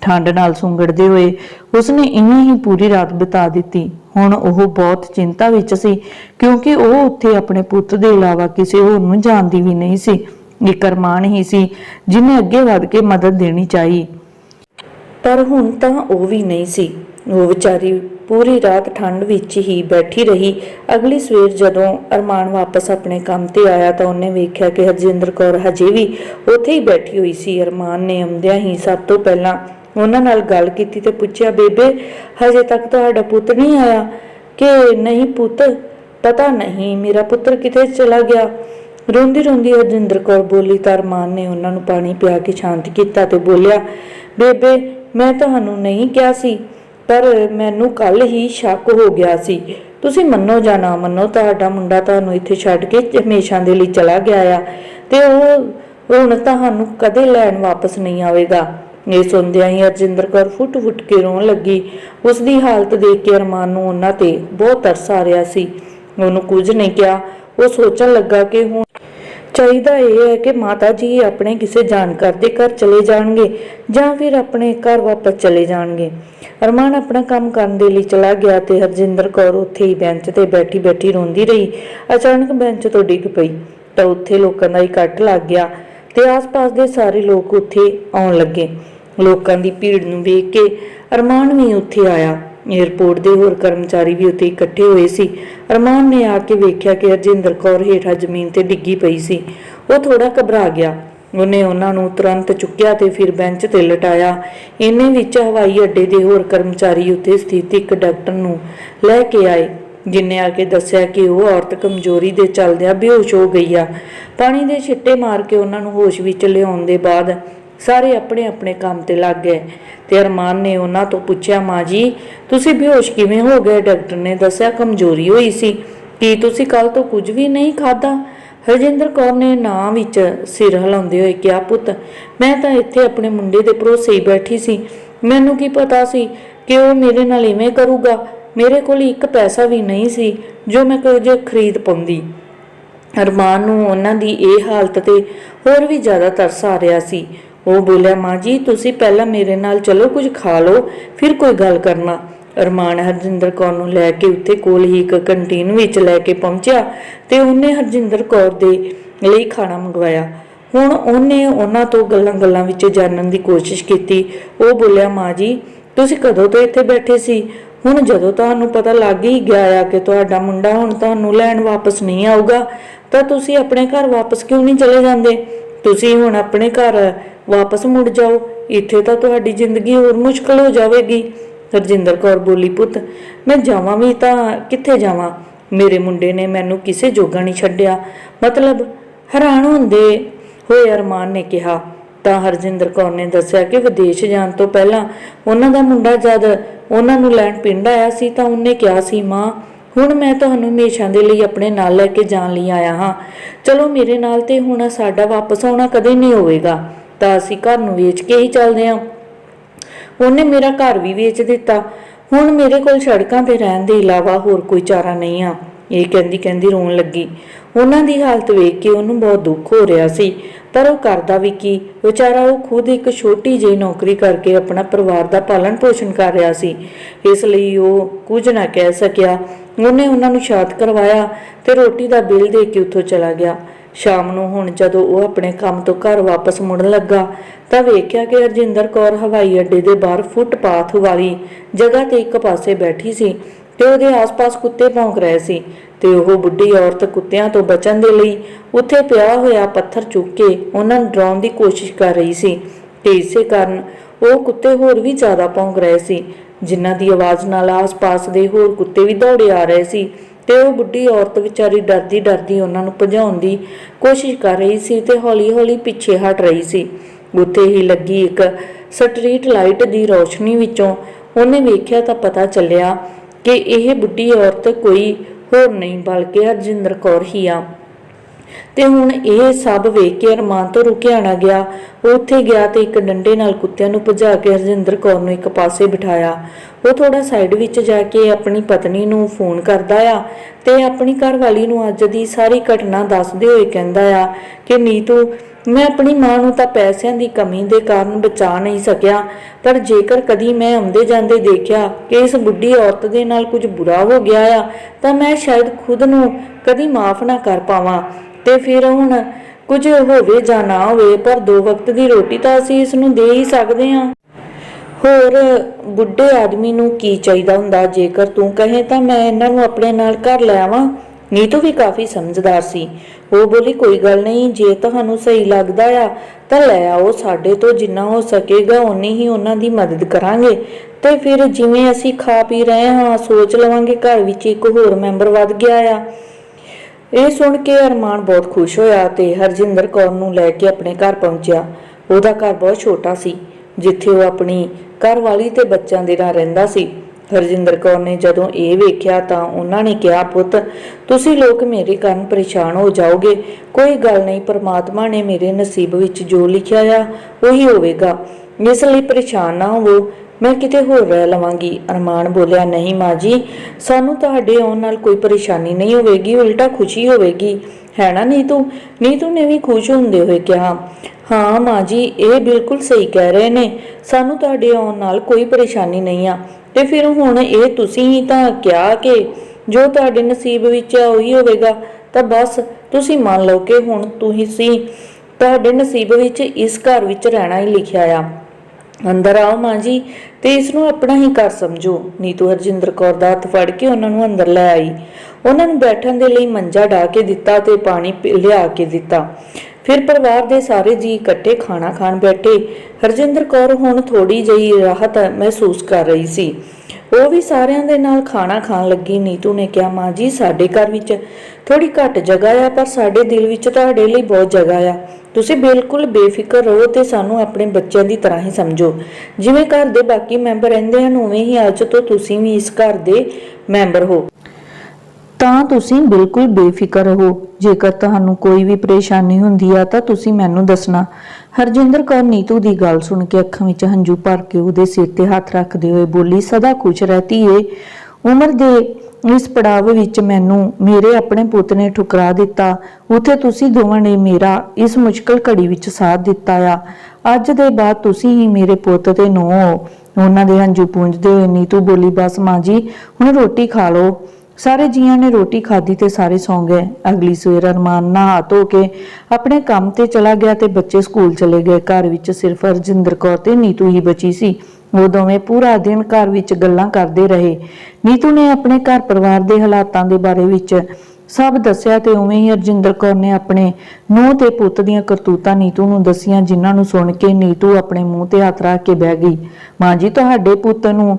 ਠੰਡ ਨਾਲ ਸੁੰਗੜਦੇ ਹੋਏ ਉਸਨੇ ਇਵੇਂ ਹੀ ਪੂਰੀ ਰਾਤ ਬਿਤਾ ਦਿੱਤੀ। ਹੁਣ ਉਹ ਬਹੁਤ ਚਿੰਤਾ ਵਿੱਚ ਸੀ, ਕਿਉਂਕਿ ਉਹ ਉੱਥੇ ਆਪਣੇ ਪੁੱਤ ਦੇ ਇਲਾਵਾ ਕਿਸੇ ਹੋਰ ਨੂੰ ਜਾਣਦੀ ਵੀ ਨਹੀਂ ਸੀ। ਇੱਕ ਅਰਮਾਨ ਹੀ ਸੀ ਜਿਹਨੇ ਅੱਗੇ ਵਧ ਕੇ ਮਦਦ ਦੇਣੀ ਚਾਹੀ। ਪਰ ਹੁਣ ਤਾਂ ਉਹ ਵੀ ਨਹੀਂ ਸੀ। ਉਹ ਵਿਚਾਰੀ ਪੂਰੀ ਰਾਤ ਠੰਡ ਵਿੱਚ ਹੀ ਬੈਠੀ ਰਹੀ। ਅਗਲੀ ਸਵੇਰ ਜਦੋਂ ਅਰਮਾਨ ਵਾਪਸ ਆਪਣੇ ਕੰਮ ਤੇ ਆਇਆ ਤਾਂ ਉਹਨੇ ਵੇਖਿਆ ਕਿ ਹਰਜਿੰਦਰ ਕੌਰ ਹਜੇ ਵੀ ਉੱਥੇ ਹੀ ਬੈਠੀ ਹੋਈ ਸੀ। ਅਰਮਾਨ ਨੇ ਆਉਂਦਿਆਂ ਹੀ ਸਭ ਤੋਂ ਪਹਿਲਾਂ ਉਹਨਾਂ ਨਾਲ ਗੱਲ ਕੀਤੀ ਤੇ ਪੁੱਛਿਆ, ਬੇਬੇ, ਹਜੇ ਤੱਕ ਤੁਹਾਡਾ ਪੁੱਤ ਨਹੀਂ ਆਇਆ? ਕਿ ਨਹੀਂ ਪੁੱਤ, ਪਤਾ ਨਹੀਂ, ਮੇਰਾ ਪੁੱਤਰ ਕਿਤੇ ਚਲਾ ਗਿਆ? ਰੋਂਦੀ ਰੋਂਦੀ ਹਰਜਿੰਦਰ ਕੌਰ ਬੋਲੀ ਤਾਂ ਅਰਮਾਨ ਨੇ ਉਹਨਾਂ ਨੂੰ ਪਾਣੀ ਪਿਆ ਕੇ ਸ਼ਾਂਤ ਕੀਤਾ ਤੇ ਬੋਲਿਆ, ਬੇਬੇ, ਮੈਂ ਤੁਹਾਨੂੰ ਨਹੀਂ ਕਿਹਾ ਸੀ ਪਰ ਮੈਨੂੰ ਕੱਲ ਹੀ ਸ਼ੱਕ ਹੋ ਗਿਆ ਸੀ। ਤੁਸੀਂ ਮੰਨੋ ਜਾਂ ਨਾ ਮੰਨੋ, ਤੁਹਾਡਾ ਮੁੰਡਾ ਤੁਹਾਨੂੰ ਇੱਥੇ ਛੱਡ ਕੇ ਹਮੇਸ਼ਾ ਦੇ ਲਈ ਚਲਾ ਗਿਆ ਆ ਤੇ ਉਹ ਹੁਣ ਤੁਹਾਨੂੰ ਕਦੇ ਲੈਣ ਵਾਪਸ ਨਹੀਂ ਆਵੇਗਾ। ਇਹ ਸੁਣਦਿਆਂ ਹੀ ਅਰਜਿੰਦਰ ਕੌਰ ਫੁੱਟ ਫੁੱਟ ਕੇ ਰੋਣ ਲੱਗੀ। ਉਸ ਦੀ ਹਾਲਤ ਦੇਖ ਕੇ ਅਰਮਾਨ ਨੂੰ ਉਹਨਾਂ ਤੇ ਬਹੁਤ ਤਰਸ ਆ ਰਿਹਾ ਸੀ। ਉਹਨੂੰ ਕੁਝ ਨਹੀਂ ਕਿਹਾ। ਉਹ ਸੋਚਣ ਲੱਗਾ ਕਿ ਹੁਣ ਚਾਹੀਦਾ ਇਹ ਹੈ ਕਿ ਮਾਤਾ ਜੀ ਆਪਣੇ ਕਿਸੇ ਜਾਣਕਾਰ ਦੇ ਘਰ ਚਲੇ ਜਾਣਗੇ ਜਾਂ ਫਿਰ ਆਪਣੇ ਘਰ ਵਾਪਸ ਚਲੇ ਜਾਣਗੇ। ਅਰਮਾਨ ਆਪਣਾ ਕੰਮ ਕਰਨ ਦੇ ਲਈ ਚਲਾ ਗਿਆ ਤੇ ਹਰਜਿੰਦਰ ਕੌਰ ਉੱਥੇ ਹੀ ਬੈਂਚ ਤੇ ਬੈਠੀ ਬੈਠੀ ਰੋਂਦੀ ਰਹੀ। ਅਚਾਨਕ ਬੈਂਚ ਤੋਂ ਡਿੱਗ ਪਈ ਤਾਂ ਉੱਥੇ ਲੋਕਾਂ ਦਾ ਇਕੱਠ ਲੱਗ ਗਿਆ ਤੇ ਆਸ-ਪਾਸ ਦੇ ਸਾਰੇ ਲੋਕ ਉੱਥੇ ਆਉਣ ਲੱਗੇ। ਲੋਕਾਂ ਦੀ ਭੀੜ ਨੂੰ ਵੇਖ ਕੇ ਅਰਮਾਨ ਵੀ ਉੱਥੇ ਆਇਆ। ਏਅਰਪੋਰਟ ਦੇ ਹੋਰ ਕਰਮਚਾਰੀ ਵੀ ਉੱਥੇ ਇਕੱਠੇ ਹੋਏ ਸੀ। ਅਰਮਾਨ ਨੇ ਆ ਕੇ ਵੇਖਿਆ ਕਿ ਹਰਜਿੰਦਰ ਕੌਰ ਹੇਠਾਂ ਜ਼ਮੀਨ ਤੇ ਡਿੱਗੀ ਪਈ ਸੀ। ਉਹ ਥੋੜਾ ਘਬਰਾ ਗਿਆ। ਉਹਨੇ ਉਹਨਾਂ ਨੂੰ ਤੁਰੰਤ ਚੁੱਕਿਆ ਤੇ ਫਿਰ ਬੈਂਚ ਤੇ ਲਟਾਇਆ। ਇੰਨੇ ਵਿੱਚ ਹਵਾਈ ਅੱਡੇ ਦੇ ਹੋਰ ਕਰਮਚਾਰੀ ਉੱਥੇ ਸਥਿਤ ਇੱਕ ਡਾਕਟਰ ਨੂੰ ਲੈ ਕੇ ਆਏ, ਜਿਨੇ ਆ ਕੇ ਦੱਸਿਆ ਕਿ ਉਹ ਔਰਤ ਕਮਜ਼ੋਰੀ ਦੇ ਚੱਲਦਿਆਂ ਬੇਹੋਸ਼ ਹੋ ਗਈ ਆ। ਪਾਣੀ ਦੇ ਛਿੱਟੇ ਮਾਰ ਕੇ ਉਹਨਾਂ ਨੂੰ ਹੋਸ਼ ਵਿੱਚ ਲਿਆਉਣ ਦੇ ਬਾਅਦ ਸਾਰੇ ਆਪਣੇ ਆਪਣੇ ਕੰਮ ਤੇ ਲੱਗ ਗਏ। ਤੇ ਅਰਮਾਨ ਨੇ ਉਹਨਾਂ ਤੋਂ ਪੁੱਛਿਆ, ਮਾਂ ਜੀ, ਤੁਸੀਂ ਬੇਹੋਸ਼ ਕਿਵੇਂ ਹੋ ਗਏ? ਡਾਕਟਰ ਨੇ ਦੱਸਿਆ, ਕਮਜ਼ੋਰੀ ਹੋਈ ਸੀ। ਕੀ ਤੁਸੀਂ ਕੱਲ ਤੋਂ ਕੁਝ ਵੀ ਨਹੀਂ ਖਾਦਾ ਹਰਜਿੰਦਰ ਕੌਰ ਨੇ ਨਾਂ ਵਿੱਚ ਸਿਰ ਹਿਲਾਉਂਦੇ ਹੋਏ ਕਿਹਾ, ਪੁੱਤ, ਮੈਂ ਤਾਂ ਇੱਥੇ ਆਪਣੇ ਮੁੰਡੇ ਦੇ ਭਰੋਸੇ ਹੀ ਬੈਠੀ ਸੀ। ਮੈਨੂੰ ਕੀ ਪਤਾ ਸੀ ਕਿ ਉਹ ਮੇਰੇ ਨਾਲ ਇਵੇਂ ਕਰੂਗਾ। ਮੇਰੇ ਕੋਲ ਇੱਕ ਪੈਸਾ ਵੀ ਨਹੀਂ ਸੀ ਜੋ ਮੈਂ ਕੁਝ ਖਰੀਦ ਪਾਉਂਦੀ। ਅਰਮਾਨ ਨੂੰ ਉਹਨਾਂ ਦੀ ਇਹ ਹਾਲਤ ਤੇ ਹੋਰ ਵੀ ਜ਼ਿਆਦਾ ਤਰਸ ਆ ਰਿਹਾ ਸੀ। ਉਹ ਬੋਲਿਆ, ਮਾਂ ਜੀ, ਤੁਸੀਂ ਪਹਿਲਾਂ ਮੇਰੇ ਨਾਲ ਚਲੋ, ਕੁਝ ਖਾ ਲਓ, ਫਿਰ ਕੋਈ ਗੱਲ ਕਰਨਾ। ਅਰਮਾਨ ਹਰਜਿੰਦਰ ਕੌਰ ਨੂੰ ਲੈ ਕੇ ਉੱਥੇ ਕੋਲ ਹੀ ਇੱਕ ਕੰਟੀਨ ਵਿੱਚ ਲੈ ਕੇ ਪਹੁੰਚਿਆ ਤੇ ਉਹਨੇ ਹਰਜਿੰਦਰ ਕੌਰ ਦੇ ਲਈ ਖਾਣਾ ਮੰਗਵਾਇਆ। ਹੁਣ ਉਹਨੇ ਉਹਨਾਂ ਤੋਂ ਗੱਲਾਂ-ਗੱਲਾਂ ਵਿੱਚ ਜਾਣਨ ਦੀ ਕੋਸ਼ਿਸ਼ ਕੀਤੀ। ਉਹ ਬੋਲਿਆ, ਮਾਂ ਜੀ, ਤੁਸੀਂ ਕਦੋਂ ਤੋਂ ਇੱਥੇ ਬੈਠੇ ਸੀ? ਹੁਣ ਜਦੋਂ ਤੁਹਾਨੂੰ ਪਤਾ ਲੱਗ ਹੀ ਗਿਆ ਆ ਕਿ ਤੁਹਾਡਾ ਮੁੰਡਾ ਹੁਣ ਤੁਹਾਨੂੰ ਲੈਣ ਵਾਪਸ ਨਹੀਂ ਆਊਗਾ, ਤਾਂ ਤੁਸੀਂ ਆਪਣੇ ਘਰ ਵਾਪਸ ਕਿਉਂ ਨਹੀਂ ਚਲੇ ਜਾਂਦੇ? ਤੁਸੀਂ ਹੁਣ ਆਪਣੇ ਘਰ ਵਾਪਸ ਮੁੜ ਜਾਓ। ਇੱਥੇ ਤਾਂ ਤੁਹਾਡੀ ਜ਼ਿੰਦਗੀ ਹੋਰ ਮੁਸ਼ਕਲ ਹੋ ਜਾਵੇਗੀ। ਹਰਜਿੰਦਰ ਕੌਰ ਬੋਲੀ, ਪੁੱਤ, ਮੈਂ ਜਾਵਾਂ ਵੀ ਤਾਂ ਕਿੱਥੇ ਜਾਵਾਂ? ਮੇਰੇ ਮੁੰਡੇ ਨੇ ਮੈਨੂੰ ਕਿਸੇ ਜੋਗਾ ਨਹੀਂ ਛੱਡਿਆ। ਮਤਲਬ ਹੈਰਾਨ ਹੁੰਦੇ ਹੋਏ ਅਰਮਾਨ ਨੇ ਕਿਹਾ। ਤਾਂ ਹਰਜਿੰਦਰ ਕੌਰ ਨੇ ਦੱਸਿਆ ਕਿ ਵਿਦੇਸ਼ ਜਾਣ ਤੋਂ ਪਹਿਲਾਂ ਉਹਨਾਂ ਦਾ ਮੁੰਡਾ ਜਦ ਉਹਨਾਂ ਨੂੰ ਲੈਣ ਪਿੰਡ ਆਇਆ ਸੀ ਤਾਂ ਉਹਨੇ ਕਿਹਾ ਸੀ, ਮਾਂ ਹੁਣ ਮੈਂ ਤੁਹਾਨੂੰ ਹਮੇਸ਼ਾ ਦੇ ਲਈ ਆਪਣੇ ਨਾਲ ਲੈ ਕੇ ਜਾਣ ਲਈ ਆਇਆ ਹਾਂ। ਚਲੋ ਮੇਰੇ ਨਾਲ ਤੇ ਹੁਣ ਸਾਡਾ ਵਾਪਸ ਆਉਣਾ ਕਦੇ ਨਹੀਂ ਹੋਵੇਗਾ। ਤਾਂ ਅਸੀਂ ਘਰ ਨੂੰ ਵੇਚ ਕੇ ਹੀ ਚੱਲਦੇ ਹਾਂ। ਉਹਨੇ ਮੇਰਾ ਘਰ ਵੀ ਵੇਚ ਦਿੱਤਾ। ਹੁਣ ਮੇਰੇ ਕੋਲ ਸੜਕਾਂ ਤੇ ਰਹਿਣ ਦੇ ਇਲਾਵਾ ਹੋਰ ਕੋਈ ਚਾਰਾ ਨਹੀਂ ਆ। ਇਹ ਕਹਿੰਦੀ ਕਹਿੰਦੀ ਰੋਣ ਲੱਗੀ। ਉਹਨਾਂ ਦੀ ਹਾਲਤ ਵੇਖ ਕੇ ਉਹਨੂੰ ਬਹੁਤ ਦੁੱਖ ਹੋ ਰਿਹਾ ਸੀ। ਪਰ ਉਹ ਕਰਦਾ ਵੀ ਕੀ? ਵਿਚਾਰਾ ਉਹ ਖੁਦ ਇੱਕ ਛੋਟੀ ਜਿਹੀ ਨੌਕਰੀ ਕਰਕੇ ਆਪਣਾ ਪਰਿਵਾਰ ਦਾ ਪਾਲਣ ਪੋਸ਼ਣ ਕਰ ਰਿਹਾ ਸੀ। ਇਸ ਲਈ ਉਹ ਕੁਝ ਨਾ ਕਹਿ ਸਕਿਆ। ਉਹਨੇ ਉਹਨਾਂ ਨੂੰ ਸ਼ਾਂਤ ਕਰਵਾਇਆ ਤੇ ਰੋਟੀ ਦਾ ਬਿੱਲ ਦੇ ਕੇ ਉੱਥੋਂ ਚਲਾ ਗਿਆ। ਸ਼ਾਮ ਨੂੰ ਹੁਣ ਜਦੋਂ ਉਹ ਆਪਣੇ ਕੰਮ ਤੋਂ ਘਰ ਵਾਪਸ ਮੁੜਨ ਲੱਗਾ, ਤਾਂ ਵੇਖਿਆ ਕਿ ਹਰਜਿੰਦਰ ਕੌਰ ਹਵਾਈ ਅੱਡੇ ਦੇ ਬਾਹਰ ਫੁੱਟਪਾਥ ਵਾਲੀ ਜਗ੍ਹਾ ਤੇ ਇੱਕ ਪਾਸੇ ਬੈਠੀ ਸੀ ਤੇ ਉਹਦੇ ਆਸ-ਪਾਸ ਕੁੱਤੇ ਭੌਂਕ ਰਹੇ ਸੀ ਤੇ ਉਹ ਬੁੱਢੀ ਔਰਤ ਕੁੱਤਿਆਂ ਤੋਂ ਬਚਣ ਦੇ ਲਈ ਉੱਥੇ ਪਿਆ ਹੋਇਆ ਪੱਥਰ ਚੁੱਕ ਕੇ ਉਹਨਾਂ ਨੂੰ ਡਰਾਉਣ ਦੀ ਕੋਸ਼ਿਸ਼ ਕਰ ਰਹੀ ਸੀ ਤੇ ਇਸੇ ਕਾਰਨ ਉਹ ਕੁੱਤੇ ਹੋਰ ਵੀ ਜ਼ਿਆਦਾ ਭੌਂਕ ਰਹੇ ਸੀ ਜਿਨ੍ਹਾਂ ਦੀ ਆਵਾਜ਼ ਨਾਲ ਆਸ-ਪਾਸ ਦੇ ਹੋਰ ਕੁੱਤੇ ਵੀ ਦੌੜੇ ਆ ਰਹੇ ਸੀ ਤੇ ਉਹ ਬੁੱਢੀ ਔਰਤ ਵਿਚਾਰੀ ਡਰਦੀ ਡਰਦੀ ਉਹਨਾਂ ਨੂੰ ਭਜਾਉਣ ਦੀ ਕੋਸ਼ਿਸ਼ ਕਰ ਰਹੀ ਸੀ ਤੇ ਹੌਲੀ-ਹੌਲੀ ਪਿੱਛੇ ਹਟ ਰਹੀ ਸੀ। ਉੱਥੇ ਹੀ ਲੱਗੀ ਇੱਕ ਸਟਰੀਟ ਲਾਈਟ ਦੀ ਰੋਸ਼ਨੀ ਵਿੱਚੋਂ ਉਹਨੇ ਵੇਖਿਆ ਤਾਂ ਪਤਾ ਚੱਲਿਆ ਕਿ ਇਹ ਬੁੱਢੀ ਔਰਤ ਕੋਈ ਹੋਰ ਨਹੀਂ, ਬਲਕਿ ਹਰਜਿੰਦਰ ਕੌਰ ਹੀ ਆ। ਤੇ ਹੁਣ ਇਹ ਸਭ ਵੇਖ ਕੇ ਅਰਮਾਨ ਤੋਂ ਰੁਕਿਆ ਨਾ ਗਿਆ। ਉਹ ਉੱਥੇ ਗਿਆ ਤੇ ਇੱਕ ਡੰਡੇ ਨਾਲ ਕੁੱਤਿਆਂ ਨੂੰ ਭਜਾ ਕੇ ਹਰਜਿੰਦਰ ਕੌਰ ਨੂੰ ਇੱਕ ਪਾਸੇ ਬਿਠਾਇਆ। ਉਹ ਥੋੜਾ ਸਾਈਡ ਵਿੱਚ ਜਾ ਕੇ ਆਪਣੀ ਪਤਨੀ ਨੂੰ ਫੋਨ ਕਰਦਾ ਆ ਤੇ ਆਪਣੀ ਘਰਵਾਲੀ ਨੂੰ ਅੱਜ ਦੀ ਸਾਰੀ ਘਟਨਾ ਦੱਸਦੇ ਹੋਏ ਕਹਿੰਦਾ ਆ ਕਿ, ਨੀਤੂ, ਮੈਂ ਆਪਣੀ ਮਾਂ ਨੂੰ ਤਾਂ ਪੈਸਿਆਂ ਦੀ ਕਮੀ ਦੇ ਕਾਰਨ ਬਚਾ ਨਹੀਂ ਸਕਿਆ, ਪਰ ਜੇਕਰ ਕਦੀ ਮੈਂ ਆਉਂਦੇ ਜਾਂਦੇ ਦੇਖਿਆ ਕਿ ਇਸ ਬੁੱਢੀ ਔਰਤ ਦੇ ਨਾਲ ਕੁਝ ਬੁਰਾ ਹੋ ਗਿਆ ਆ, ਤਾਂ ਮੈਂ ਸ਼ਾਇਦ ਖੁਦ ਨੂੰ ਕਦੀ ਮਾਫ ਨਾ ਕਰ ਪਾਵਾਂ। ਤੇ ਫਿਰ ਹੁਣ ਕੁਝ ਹੋਵੇ ਜਾਂ ਨਾ ਹੋਵੇ, ਪਰ ਦੋ ਵਕਤ ਦੀ ਰੋਟੀ ਤਾਂ ਅਸੀਂ ਇਸ ਨੂੰ ਦੇ ਹੀ ਸਕਦੇ ਹਾਂ। ਹੋਰ, ਬੁੱਢੇ ਆਦਮੀ ਨੂੰ ਕੀ ਚਾਹੀਦਾ ਹੁੰਦਾ? ਜੇਕਰ ਤੂੰ ਕਹੇ ਤਾਂ ਮੈਂ ਇਹਨਾਂ ਨੂੰ ਆਪਣੇ ਨਾਲ ਘਰ ਲੈ ਆਵਾਂ। ਨੀਤੂ ਵੀ ਕਾਫੀ ਸਮਝਦਾਰ ਸੀ। ਉਹ ਬੋਲੀ, ਕੋਈ ਗੱਲ ਨਹੀਂ, ਜੇ ਤੁਹਾਨੂੰ ਸਹੀ ਲੱਗਦਾ ਆ, ਤਾਂ ਲੈ ਆਓ। ਸਾਡੇ ਤੋਂ ਜਿੰਨਾ ਹੋ ਸਕੇਗਾ ਉਨੀ ਹੀ ਉਹਨਾਂ ਦੀ ਮਦਦ ਕਰਾਂਗੇ। ਤੇ ਫਿਰ ਜਿਵੇਂ ਅਸੀਂ ਖਾ ਪੀ ਰਹੇ ਹਾਂ, ਸੋਚ ਲਵਾਂਗੇ ਘਰ ਵਿੱਚ ਇੱਕ ਹੋਰ ਮੈਂਬਰ ਵੱਧ ਗਿਆ ਆ। ਇਹ ਸੁਣ ਕੇ ਅਰਮਾਨ ਬਹੁਤ ਖੁਸ਼ ਹੋਇਆ ਤੇ ਹਰਜਿੰਦਰ ਕੌਰ ਨੂੰ ਲੈ ਕੇ ਆਪਣੇ ਘਰ ਪਹੁੰਚਿਆ। ਉਹਦਾ ਘਰ ਬਹੁਤ ਛੋਟਾ ਸੀ, ਜਿੱਥੇ ਉਹ ਆਪਣੀ ਘਰਵਾਲੀ ਤੇ ਬੱਚਿਆਂ ਦੇ ਨਾਲ ਰਹਿੰਦਾ ਸੀ। ਹਰਜਿੰਦਰ ਕੌਰ ਨੇ ਜਦੋਂ ਇਹ ਵੇਖਿਆ ਤਾਂ ਉਹਨਾਂ ਨੇ ਕਿਹਾ, ਪੁੱਤ, ਤੁਸੀਂ ਲੋਕ ਮੇਰੇ ਕਾਰਨ ਪਰੇਸ਼ਾਨ ਹੋ ਜਾਓਗੇ। ਕੋਈ ਗੱਲ ਨਹੀਂ, ਪਰਮਾਤਮਾ ਨੇ ਮੇਰੇ ਨਸੀਬ ਵਿੱਚ ਜੋ ਲਿਖਿਆ ਆ, ਉਹੀ ਹੋਵੇਗਾ। ਇਸ ਲਈ ਪਰੇਸ਼ਾਨ ਨਾ ਹੋਵੋ। ਮੈਂ ਕਿਤੇ ਹੋਰ ਰਹਿ ਲਵਾਂਗੀ। ਅਰਮਾਨ ਬੋਲਿਆ, ਨਹੀਂ ਮਾਂ ਜੀ, ਸਾਨੂੰ ਤੁਹਾਡੇ ਆਉਣ ਨਾਲ ਕੋਈ ਪਰੇਸ਼ਾਨੀ ਨਹੀਂ ਹੋਵੇਗੀ, ਉਲਟਾ ਖੁਸ਼ੀ ਹੋਵੇਗੀ। ਹੈ ਨਾ ਨੀਤੂ? ਨੀਤੂ ਨੇ ਵੀ ਖੁਸ਼ ਹੁੰਦੇ ਹੋਏ ਕਿਹਾ, ਹਾਂ ਮਾਂ ਜੀ, ਇਹ ਬਿਲਕੁਲ ਸਹੀ ਕਹਿ ਰਹੇ ਨੇ। ਸਾਨੂੰ ਤੁਹਾਡੇ ਆਉਣ ਨਾਲ ਕੋਈ ਪਰੇਸ਼ਾਨੀ ਨਹੀਂ ਆ। ਤੇ ਫਿਰ ਹੁਣ ਇਹ ਤੁਸੀਂ ਹੀ ਤਾਂ ਕਿਹਾ ਕਿ ਜੋ ਤੁਹਾਡੇ ਨਸੀਬ ਵਿੱਚ ਆ, ਉਹੀ ਹੋਵੇਗਾ। ਤਾਂ ਬਸ, ਤੁਸੀਂ ਮੰਨ ਲਓ ਕਿ ਹੁਣ ਤੁਸੀਂ ਤੁਹਾਡੇ ਨਸੀਬ ਵਿੱਚ ਇਸ ਘਰ ਵਿੱਚ ਰਹਿਣਾ ਹੀ ਲਿਖਿਆ ਆ। ਅੰਦਰ ਆਓ ਮਾਂ ਜੀ, ਤੇ ਇਸ ਨੂੰ ਆਪਣਾ ਹੀ ਘਰ ਸਮਝੋ। ਨੀਤੂ ਹਰਜਿੰਦਰ ਕੌਰ ਦਾ ਹੱਥ ਫੜ ਕੇ ਉਹਨਾਂ ਨੂੰ ਅੰਦਰ ਲੈ ਆਈ। ਉਹਨਾਂ ਨੂੰ ਬੈਠਣ ਦੇ ਲਈ ਮੰਜਾ ਢਾ ਕੇ ਦਿੱਤਾ ਤੇ ਪਾਣੀ ਲਿਆ ਕੇ ਦਿੱਤਾ। ਫਿਰ ਪਰਿਵਾਰ ਦੇ ਸਾਰੇ ਜੀ ਇਕੱਠੇ ਖਾਣਾ ਖਾਣ ਬੈਠੇ। ਹਰਜਿੰਦਰ ਕੌਰ ਹੁਣ ਥੋੜੀ ਜਿਹੀ ਰਾਹਤ ਮਹਿਸੂਸ ਕਰ ਰਹੀ ਸੀ। ਉਹ ਵੀ ਸਾਰਿਆਂ ਦੇ ਨਾਲ ਖਾਣਾ ਖਾਣ ਲੱਗੀ। ਨੀਤੂ ਨੇ ਕਿਹਾ, ਮਾਂ ਜੀ, ਸਾਡੇ ਘਰ ਵਿੱਚ ਥੋੜੀ ਘੱਟ ਜਗ੍ਹਾ ਆ, ਪਰ ਸਾਡੇ ਦਿਲ ਵਿੱਚ ਤੁਹਾਡੇ ਲਈ ਬਹੁਤ ਜਗ੍ਹਾ ਆ। ਤੁਸੀਂ ਬਿਲਕੁਲ ਬੇਫਿਕਰ ਰਹੋ ਤੇ ਸਾਨੂੰ ਆਪਣੇ ਬੱਚਿਆਂ ਦੀ ਤਰ੍ਹਾਂ ਹੀ ਸਮਝੋ। ਜਿਵੇਂ ਘਰ ਦੇ ਬਾਕੀ ਮੈਂਬਰ ਰਹਿੰਦੇ ਹਨ, ਉਵੇਂ ਹੀ ਅੱਜ ਤੋਂ ਤੁਸੀਂ ਵੀ ਇਸ ਘਰ ਦੇ ਮੈਂਬਰ ਹੋ। ਤਾਂ ਤੁਸੀਂ ਬਿਲਕੁਲ ਬੇਫਿਕਰ ਰਹੋ। ਜੇਕਰ ਤੁਹਾਨੂੰ ਕੋਈ ਵੀ ਪਰੇਸ਼ਾਨੀ ਹੁੰਦੀ ਆ, ਤਾਂ ਤੁਸੀਂ ਮੈਨੂੰ ਦੱਸਣਾ। ਹਰਜਿੰਦਰ ਕੌਰ ਨੀਤੂ ਦੀ ਗੱਲ ਸੁਣ ਕੇ ਅੱਖਾਂ ਵਿੱਚ ਹੰਝੂ ਭਰ ਕੇ ਉਹਦੇ ਸਿਰ ਤੇ ਹੱਥ ਰੱਖਦੇ ਹੋਏ ਬੋਲੀ, ਸਦਾ ਖੁਸ਼ ਰਹਤੀ ਏ ਉਮਰ ਦੇ ਇਸ ਪੜਾਵ ਵਿੱਚ ਮੈਨੂੰ ਮੇਰੇ ਆਪਣੇ ਪੁੱਤ ਨੇ ਠੁਕਰਾ ਦਿੱਤਾ। ਉਥੇ ਤੁਸੀਂ ਦੋਵਾਂ ਨੇ ਮੇਰਾ ਇਸ ਮੁਸ਼ਕਲ ਘੜੀ ਵਿੱਚ ਸਾਥ ਦਿੱਤਾ ਆ। ਅੱਜ ਦੇ ਬਾਅਦ ਤੁਸੀਂ ਹੀ ਮੇਰੇ ਪੁੱਤ ਤੇ ਨੋ ਉਹਨਾਂ ਦੇ ਹੰਝੂ ਪੂੰਝਦੇ ਹੋਏ ਨੀਤੂ ਬੋਲੀ, ਬਸ ਮਾਂ ਜੀ, ਹੁਣ ਰੋਟੀ ਖਾ ਲਓ। ਸਾਰੇ ਜੀਆਂ ਨੇ ਰੋਟੀ ਖਾਧੀ ਤੇ ਸਾਰੇ ਸੌਂ ਗਏ। ਅਗਲੀ ਸਵੇਰ ਅਰਮਾਨ ਨਹਾ ਧੋ ਕੇ ਆਪਣੇ ਕੰਮ ਤੇ ਚਲਾ ਗਿਆ ਤੇ ਬੱਚੇ ਸਕੂਲ ਚਲੇ ਗਏ। ਘਰ ਵਿੱਚ ਸਿਰਫ ਅਰਜਿੰਦਰ ਕੌਰ ਤੇ ਨੀਤੂ ਹੀ ਬਚੀ ਸੀ। ਉਹ ਦੋਵੇਂ ਪੂਰਾ ਦਿਨ ਘਰ ਵਿੱਚ ਗੱਲਾਂ ਕਰਦੇ ਰਹੇ। ਨੀਤੂ ਨੇ ਆਪਣੇ ਘਰ ਪਰਿਵਾਰ ਦੇ ਹਾਲਾਤਾਂ ਦੇ ਬਾਰੇ ਵਿੱਚ ਸਭ ਦੱਸਿਆ ਤੇ ਉਵੇਂ ਹੀ ਅਰਜਿੰਦਰ ਕੌਰ ਨੇ ਆਪਣੇ ਨੂੰਹ ਤੇ ਪੁੱਤ ਦੀਆਂ ਕਰਤੂਤਾਂ ਨੀਤੂ ਨੂੰ ਦੱਸੀਆਂ, ਜਿਨ੍ਹਾਂ ਨੂੰ ਸੁਣ ਕੇ ਨੀਤੂ ਆਪਣੇ ਮੂੰਹ ਤੇ ਹੱਥ ਰੱਖ ਕੇ ਬਹਿ ਗਈ। ਮਾਂ ਜੀ, ਤੁਹਾਡੇ ਪੁੱਤ ਨੂੰ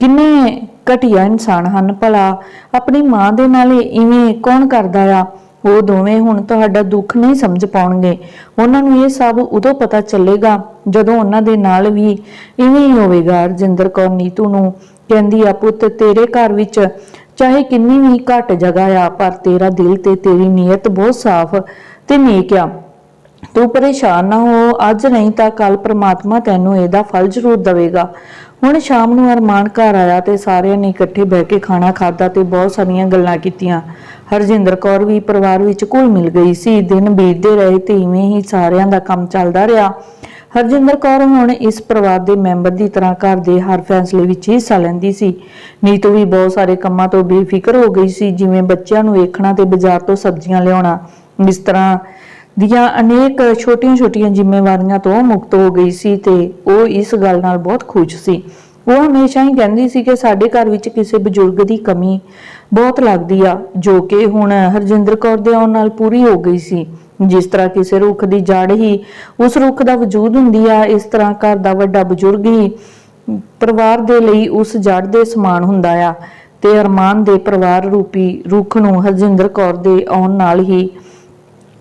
ਕਿੰਨੇ ਘਟੀਆ ਇਨਸਾਨ ਹਨ ਭਲਾ। ਆਪਣੀ ਮਾਂ ਦੇ ਨਾਲ ਇਵੇਂ ਕੌਣ ਕਰਦਾ ਆ? ਉਹ ਦੋਵੇਂ ਹੁਣ ਤੁਹਾਡਾ ਦੁੱਖ ਨਹੀਂ ਸਮਝ ਪਾਉਣਗੇ। ਉਹਨਾਂ ਨੂੰ ਇਹ ਸਭ ਉਦੋਂ ਪਤਾ ਚੱਲੇਗਾ ਜਦੋਂ ਉਹਨਾਂ ਦੇ ਨਾਲ ਵੀ ਇਵੇਂ ਹੀ ਹੋਵੇਗਾ। ਰਜਿੰਦਰ ਕੌਰ ਨੀਤੂ ਨੂੰ ਕਹਿੰਦੀ ਆ, ਪੁੱਤ, ਤੇਰੇ ਘਰ ਵਿੱਚ ਚਾਹੇ ਕਿੰਨੀ ਵੀ ਘੱਟ ਜਗ੍ਹਾ ਆ, ਪਰ ਤੇਰਾ ਦਿਲ ਤੇ ਤੇਰੀ ਨੀਅਤ ਬਹੁਤ ਸਾਫ਼ ਤੇ ਨੇਕ ਆ। ਤੂੰ ਪਰੇਸ਼ਾਨ ਨਾ ਹੋ, ਅੱਜ ਨਹੀਂ ਤਾਂ ਕੱਲ ਪ੍ਰਮਾਤਮਾ ਤੈਨੂੰ ਇਹਦਾ ਫਲ ਜ਼ਰੂਰ ਦੇਵੇਗਾ। ਹੁਣ ਸ਼ਾਮ ਨੂੰ ਅਰਮਾਨ ਘਰ ਆਇਆ ਤੇ ਸਾਰਿਆਂ ਨੇ ਇਕੱਠੇ ਬਹਿ ਕੇ ਖਾਣਾ ਖਾਧਾ ਤੇ ਬਹੁਤ ਸਾਰੀਆਂ ਗੱਲਾਂ ਕੀਤੀਆਂ। ਹਰਜਿੰਦਰ ਕੌਰ ਵੀ ਪਰਿਵਾਰ ਵਿੱਚ ਘੁਲ ਮਿਲ ਗਈ ਸੀ। ਦਿਨ ਬੀਤਦੇ ਰਹੇ ਤੇ ਇਵੇਂ ਹੀ ਸਾਰਿਆਂ ਦਾ ਕੰਮ ਚੱਲਦਾ ਰਿਹਾ। ਹਰਜਿੰਦਰ ਕੌਰ ਹੁਣ ਇਸ ਪਰਿਵਾਰ ਦੇ ਮੈਂਬਰ ਦੀ ਤਰ੍ਹਾਂ ਘਰ ਦੇ ਹਰ ਫੈਸਲੇ ਵਿੱਚ ਹਿੱਸਾ ਲੈਂਦੀ ਸੀ। ਨੀਤੂ ਵੀ ਬਹੁਤ ਸਾਰੇ ਕੰਮਾਂ ਤੋਂ ਬੇਫਿਕਰ ਹੋ ਗਈ ਸੀ, ਜਿਵੇਂ ਬੱਚਿਆਂ ਨੂੰ ਵੇਖਣਾ ਤੇ ਬਾਜ਼ਾਰ ਤੋਂ ਸਬਜ਼ੀਆਂ ਲਿਆਉਣਾ। ਇਸ ਤਰ੍ਹਾਂ ਦੀਆਂ ਅਨੇਕ ਛੋਟੀਆਂ-ਛੋਟੀਆਂ ਜ਼ਿੰਮੇਵਾਰੀਆਂ ਤੋਂ ਮੁਕਤ ਹੋ ਗਈ ਸੀ ਤੇ ਉਹ ਇਸ ਗੱਲ ਨਾਲ ਬਹੁਤ ਖੁਸ਼ ਸੀ। ਉਹ ਹਮੇਸ਼ਾ ਹੀ ਕਹਿੰਦੀ ਸੀ ਕਿ ਸਾਡੇ ਘਰ ਵਿੱਚ ਕਿਸੇ ਬਜ਼ੁਰਗ ਦੀ ਕਮੀ ਬਹੁਤ ਲੱਗਦੀ ਆ, ਜੋ ਕਿ ਹੁਣ ਹਰਜਿੰਦਰ ਕੌਰ ਦੇ ਆਉਣ ਨਾਲ ਪੂਰੀ ਹੋ ਗਈ ਸੀ। ਜਿਸ ਤਰ੍ਹਾਂ ਕਿਸੇ ਰੁੱਖ ਦੀ ਜੜ ਹੀ ਉਸ ਰੁੱਖ ਦਾ ਵਜੂਦ ਹੁੰਦੀ ਆ, ਇਸ ਤਰ੍ਹਾਂ ਘਰ ਦਾ ਵੱਡਾ ਬਜ਼ੁਰਗ ਹੀ ਪਰਿਵਾਰ ਦੇ ਲਈ ਉਸ ਜੜ ਦੇ ਸਮਾਨ ਹੁੰਦਾ ਆ। ਤੇ ਅਰਮਾਨ ਦੇ ਪਰਿਵਾਰ ਰੂਪੀ ਰੁੱਖ ਨੂੰ ਹਰਜਿੰਦਰ ਕੌਰ ਦੇ ਆਉਣ ਨਾਲ ਹੀ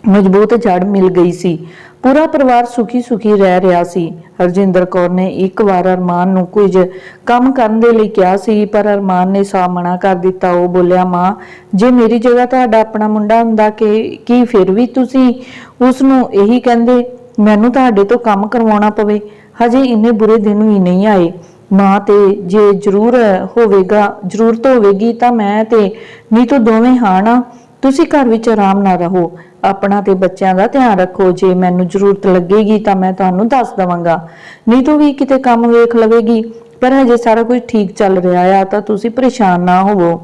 ਮਜ਼ਬੂਤ ਜੜ ਮਿਲ ਗਈ ਸੀ। ਪੂਰਾ ਪਰਿਵਾਰ ਸੁਖੀ ਸੁਖੀ ਰਹਿ ਰਿਹਾ ਸੀ। ਹਰਜਿੰਦਰ ਕੌਰ ਨੇ ਇੱਕ ਵਾਰ ਅਰਮਾਨ ਨੂੰ ਕੁਝ ਕੰਮ ਕਰਨ ਦੇ ਲਈ ਕਿਹਾ ਸੀ, ਪਰ ਅਰਮਾਨ ਨੇ ਸਾਫ਼ ਮਨਾ ਕਰ ਦਿੱਤਾ। ਉਹ ਬੋਲਿਆ, ਮਾਂ, ਜੇ ਮੇਰੀ ਜਗ੍ਹਾ ਤੁਹਾਡਾ ਆਪਣਾ ਮੁੰਡਾ ਹੁੰਦਾ ਕਿ, ਕੀ ਫਿਰ ਵੀ ਤੁਸੀਂ ਉਸ ਨੂੰ ਇਹੀ ਕਹਿੰਦੇ, ਮੈਨੂੰ ਤੁਹਾਡੇ ਤੋਂ ਕੰਮ ਕਰਵਾਉਣਾ ਪਵੇ? ਹਜੇ ਇੰਨੇ ਬੁਰੇ ਦਿਨ ਵੀ ਨਹੀਂ ਆਏ। ਮਾਂ, ਤੇ ਜੇ ਜ਼ਰੂਰ ਹੋਵੇਗਾ, ਜ਼ਰੂਰਤ ਹੋਵੇਗੀ ਤਾਂ ਮੈਂ ਤੇ ਨੀਤੂ ਦੋਵੇਂ ਹਾਂ ਨਾ। ਤੁਸੀਂ ਘਰ ਵਿੱਚ ਆਰਾਮ ਨਾਲ ਰਹੋ। ਆਪਣਾ ਤੇ ਬੱਚਿਆਂ ਦਾ ਧਿਆਨ ਰੱਖੋ। ਜੇ ਮੈਨੂੰ ਜ਼ਰੂਰਤ ਲੱਗੇਗੀ ਤਾਂ ਮੈਂ ਤੁਹਾਨੂੰ ਦੱਸ ਦਵਾਂਗਾ। ਨੀਤੂ ਵੀ ਕਿਤੇ ਕੰਮ ਵੇਖ ਲਵੇਗੀ। ਪਰ ਹਜੇ ਸਾਰਾ ਕੁਝ ਠੀਕ ਚੱਲ ਰਿਹਾ ਆ ਤਾਂ ਤੁਸੀਂ ਪਰੇਸ਼ਾਨ ਨਾ ਹੋਵੋ।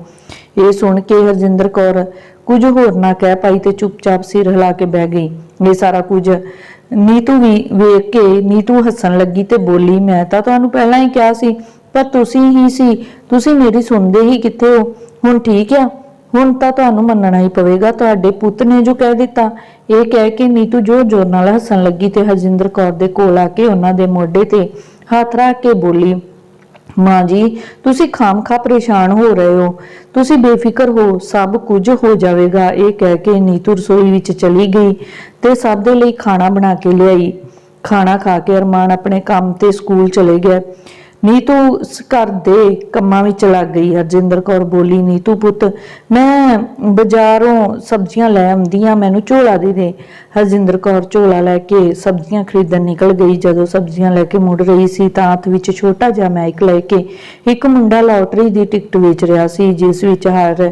ਇਹ ਸੁਣ ਕੇ ਹਰਜਿੰਦਰ ਕੌਰ ਕੁਝ ਹੋਰ ਨਾ ਕਹਿ ਪਾਈ ਤੇ ਚੁੱਪਚਾਪ ਸਿਰ ਹਿਲਾ ਕੇ ਬਹਿ ਗਈ। ਇਹ ਸਾਰਾ ਕੁਝ ਨੀਤੂ ਵੀ ਵੇਖ ਕੇ ਨੀਤੂ ਹੱਸਣ ਲੱਗੀ ਤੇ ਬੋਲੀ, ਮੈਂ ਤਾਂ ਤੁਹਾਨੂੰ ਪਹਿਲਾਂ ਹੀ ਕਿਹਾ ਸੀ, ਪਰ ਤੁਸੀਂ ਹੀ ਸੀ। ਤੁਸੀਂ ਮੇਰੀ ਸੁਣਦੇ ਹੀ ਕਿੱਥੇ ਹੋ? ਹੁਣ ਠੀਕ ਆ? ਹੁਣ ਤਾਂ ਤੁਹਾਨੂੰ ਮੰਨਣਾ ਹੀ ਪਵੇਗਾ, ਤੁਹਾਡੇ ਪੁੱਤ ਨੇ ਜੋ ਕਹਿ ਦਿੱਤਾ, ਇਹ ਕਹਿ ਕੇ ਨੀਤੂ ਜੋਰ ਜੋਰ ਨਾਲ ਹੱਸਣ ਲੱਗੀ ਤੇ ਹਰਜਿੰਦਰ ਕੌਰ ਦੇ ਕੋਲ ਆ ਕੇ ਉਹਨਾਂ ਦੇ ਮੋਢੇ ਤੇ ਹੱਥ ਰੱਖ ਕੇ ਬੋਲੀ, ਮਾਂ ਜੀ, ਤੁਸੀਂ ਖਾਮਖਾ ਪਰੇਸ਼ਾਨ ਹੋ ਰਹੇ ਹੋ। ਤੁਸੀਂ ਬੇਫਿਕਰ ਹੋ, ਸਭ ਕੁਝ ਹੋ ਜਾਵੇਗਾ। ਇਹ ਕਹਿ ਕੇ ਨੀਤੂ ਰਸੋਈ ਵਿੱਚ ਚਲੀ ਗਈ ਤੇ ਸਭ ਦੇ ਲਈ ਖਾਣਾ ਬਣਾ ਕੇ ਲਿਆਈ। ਖਾਣਾ ਖਾ ਕੇ ਅਰਮਾਨ ਆਪਣੇ ਕੰਮ ਤੇ ਸਕੂਲ ਚਲੇ ਗਿਆ। ਨੀਤੂ ਸ- ਘਰ ਦੇ ਕੰਮਾਂ ਵਿੱਚ ਲੱਗ ਗਈ, ਹਰਜਿੰਦਰ ਕੌਰ ਬੋਲੀ ਨੀਤੂ ਪੁੱਤ, ਮੈਂ ਬਾਜ਼ਾਰੋਂ ਸਬਜ਼ੀਆਂ ਲੈ ਆਉਂਦੀ ਆ ਮੈਨੂੰ ਝੋਲਾ ਦੇ ਦੇ। ਹਰਜਿੰਦਰ ਕੌਰ ਝੋਲਾ ਲੈ ਕੇ ਸਬਜ਼ੀਆਂ ਖਰੀਦਣ ਨਿਕਲ ਗਈ, ਜਦੋਂ ਸਬਜ਼ੀਆਂ ਲੈ ਕੇ ਮੁੜ ਰਹੀ ਸੀ ਤਾਂ ਹੱਥ ਵਿੱਚ ਛੋਟਾ ਜਿਹਾ ਮਾਈਕ ਲੈ ਕੇ ਇੱਕ ਮੁੰਡਾ ਲਾਟਰੀ ਦੀ ਟਿਕਟ ਵੇਚ ਰਿਹਾ ਸੀ, ਜਿਸ ਵਿੱਚ ਹਰ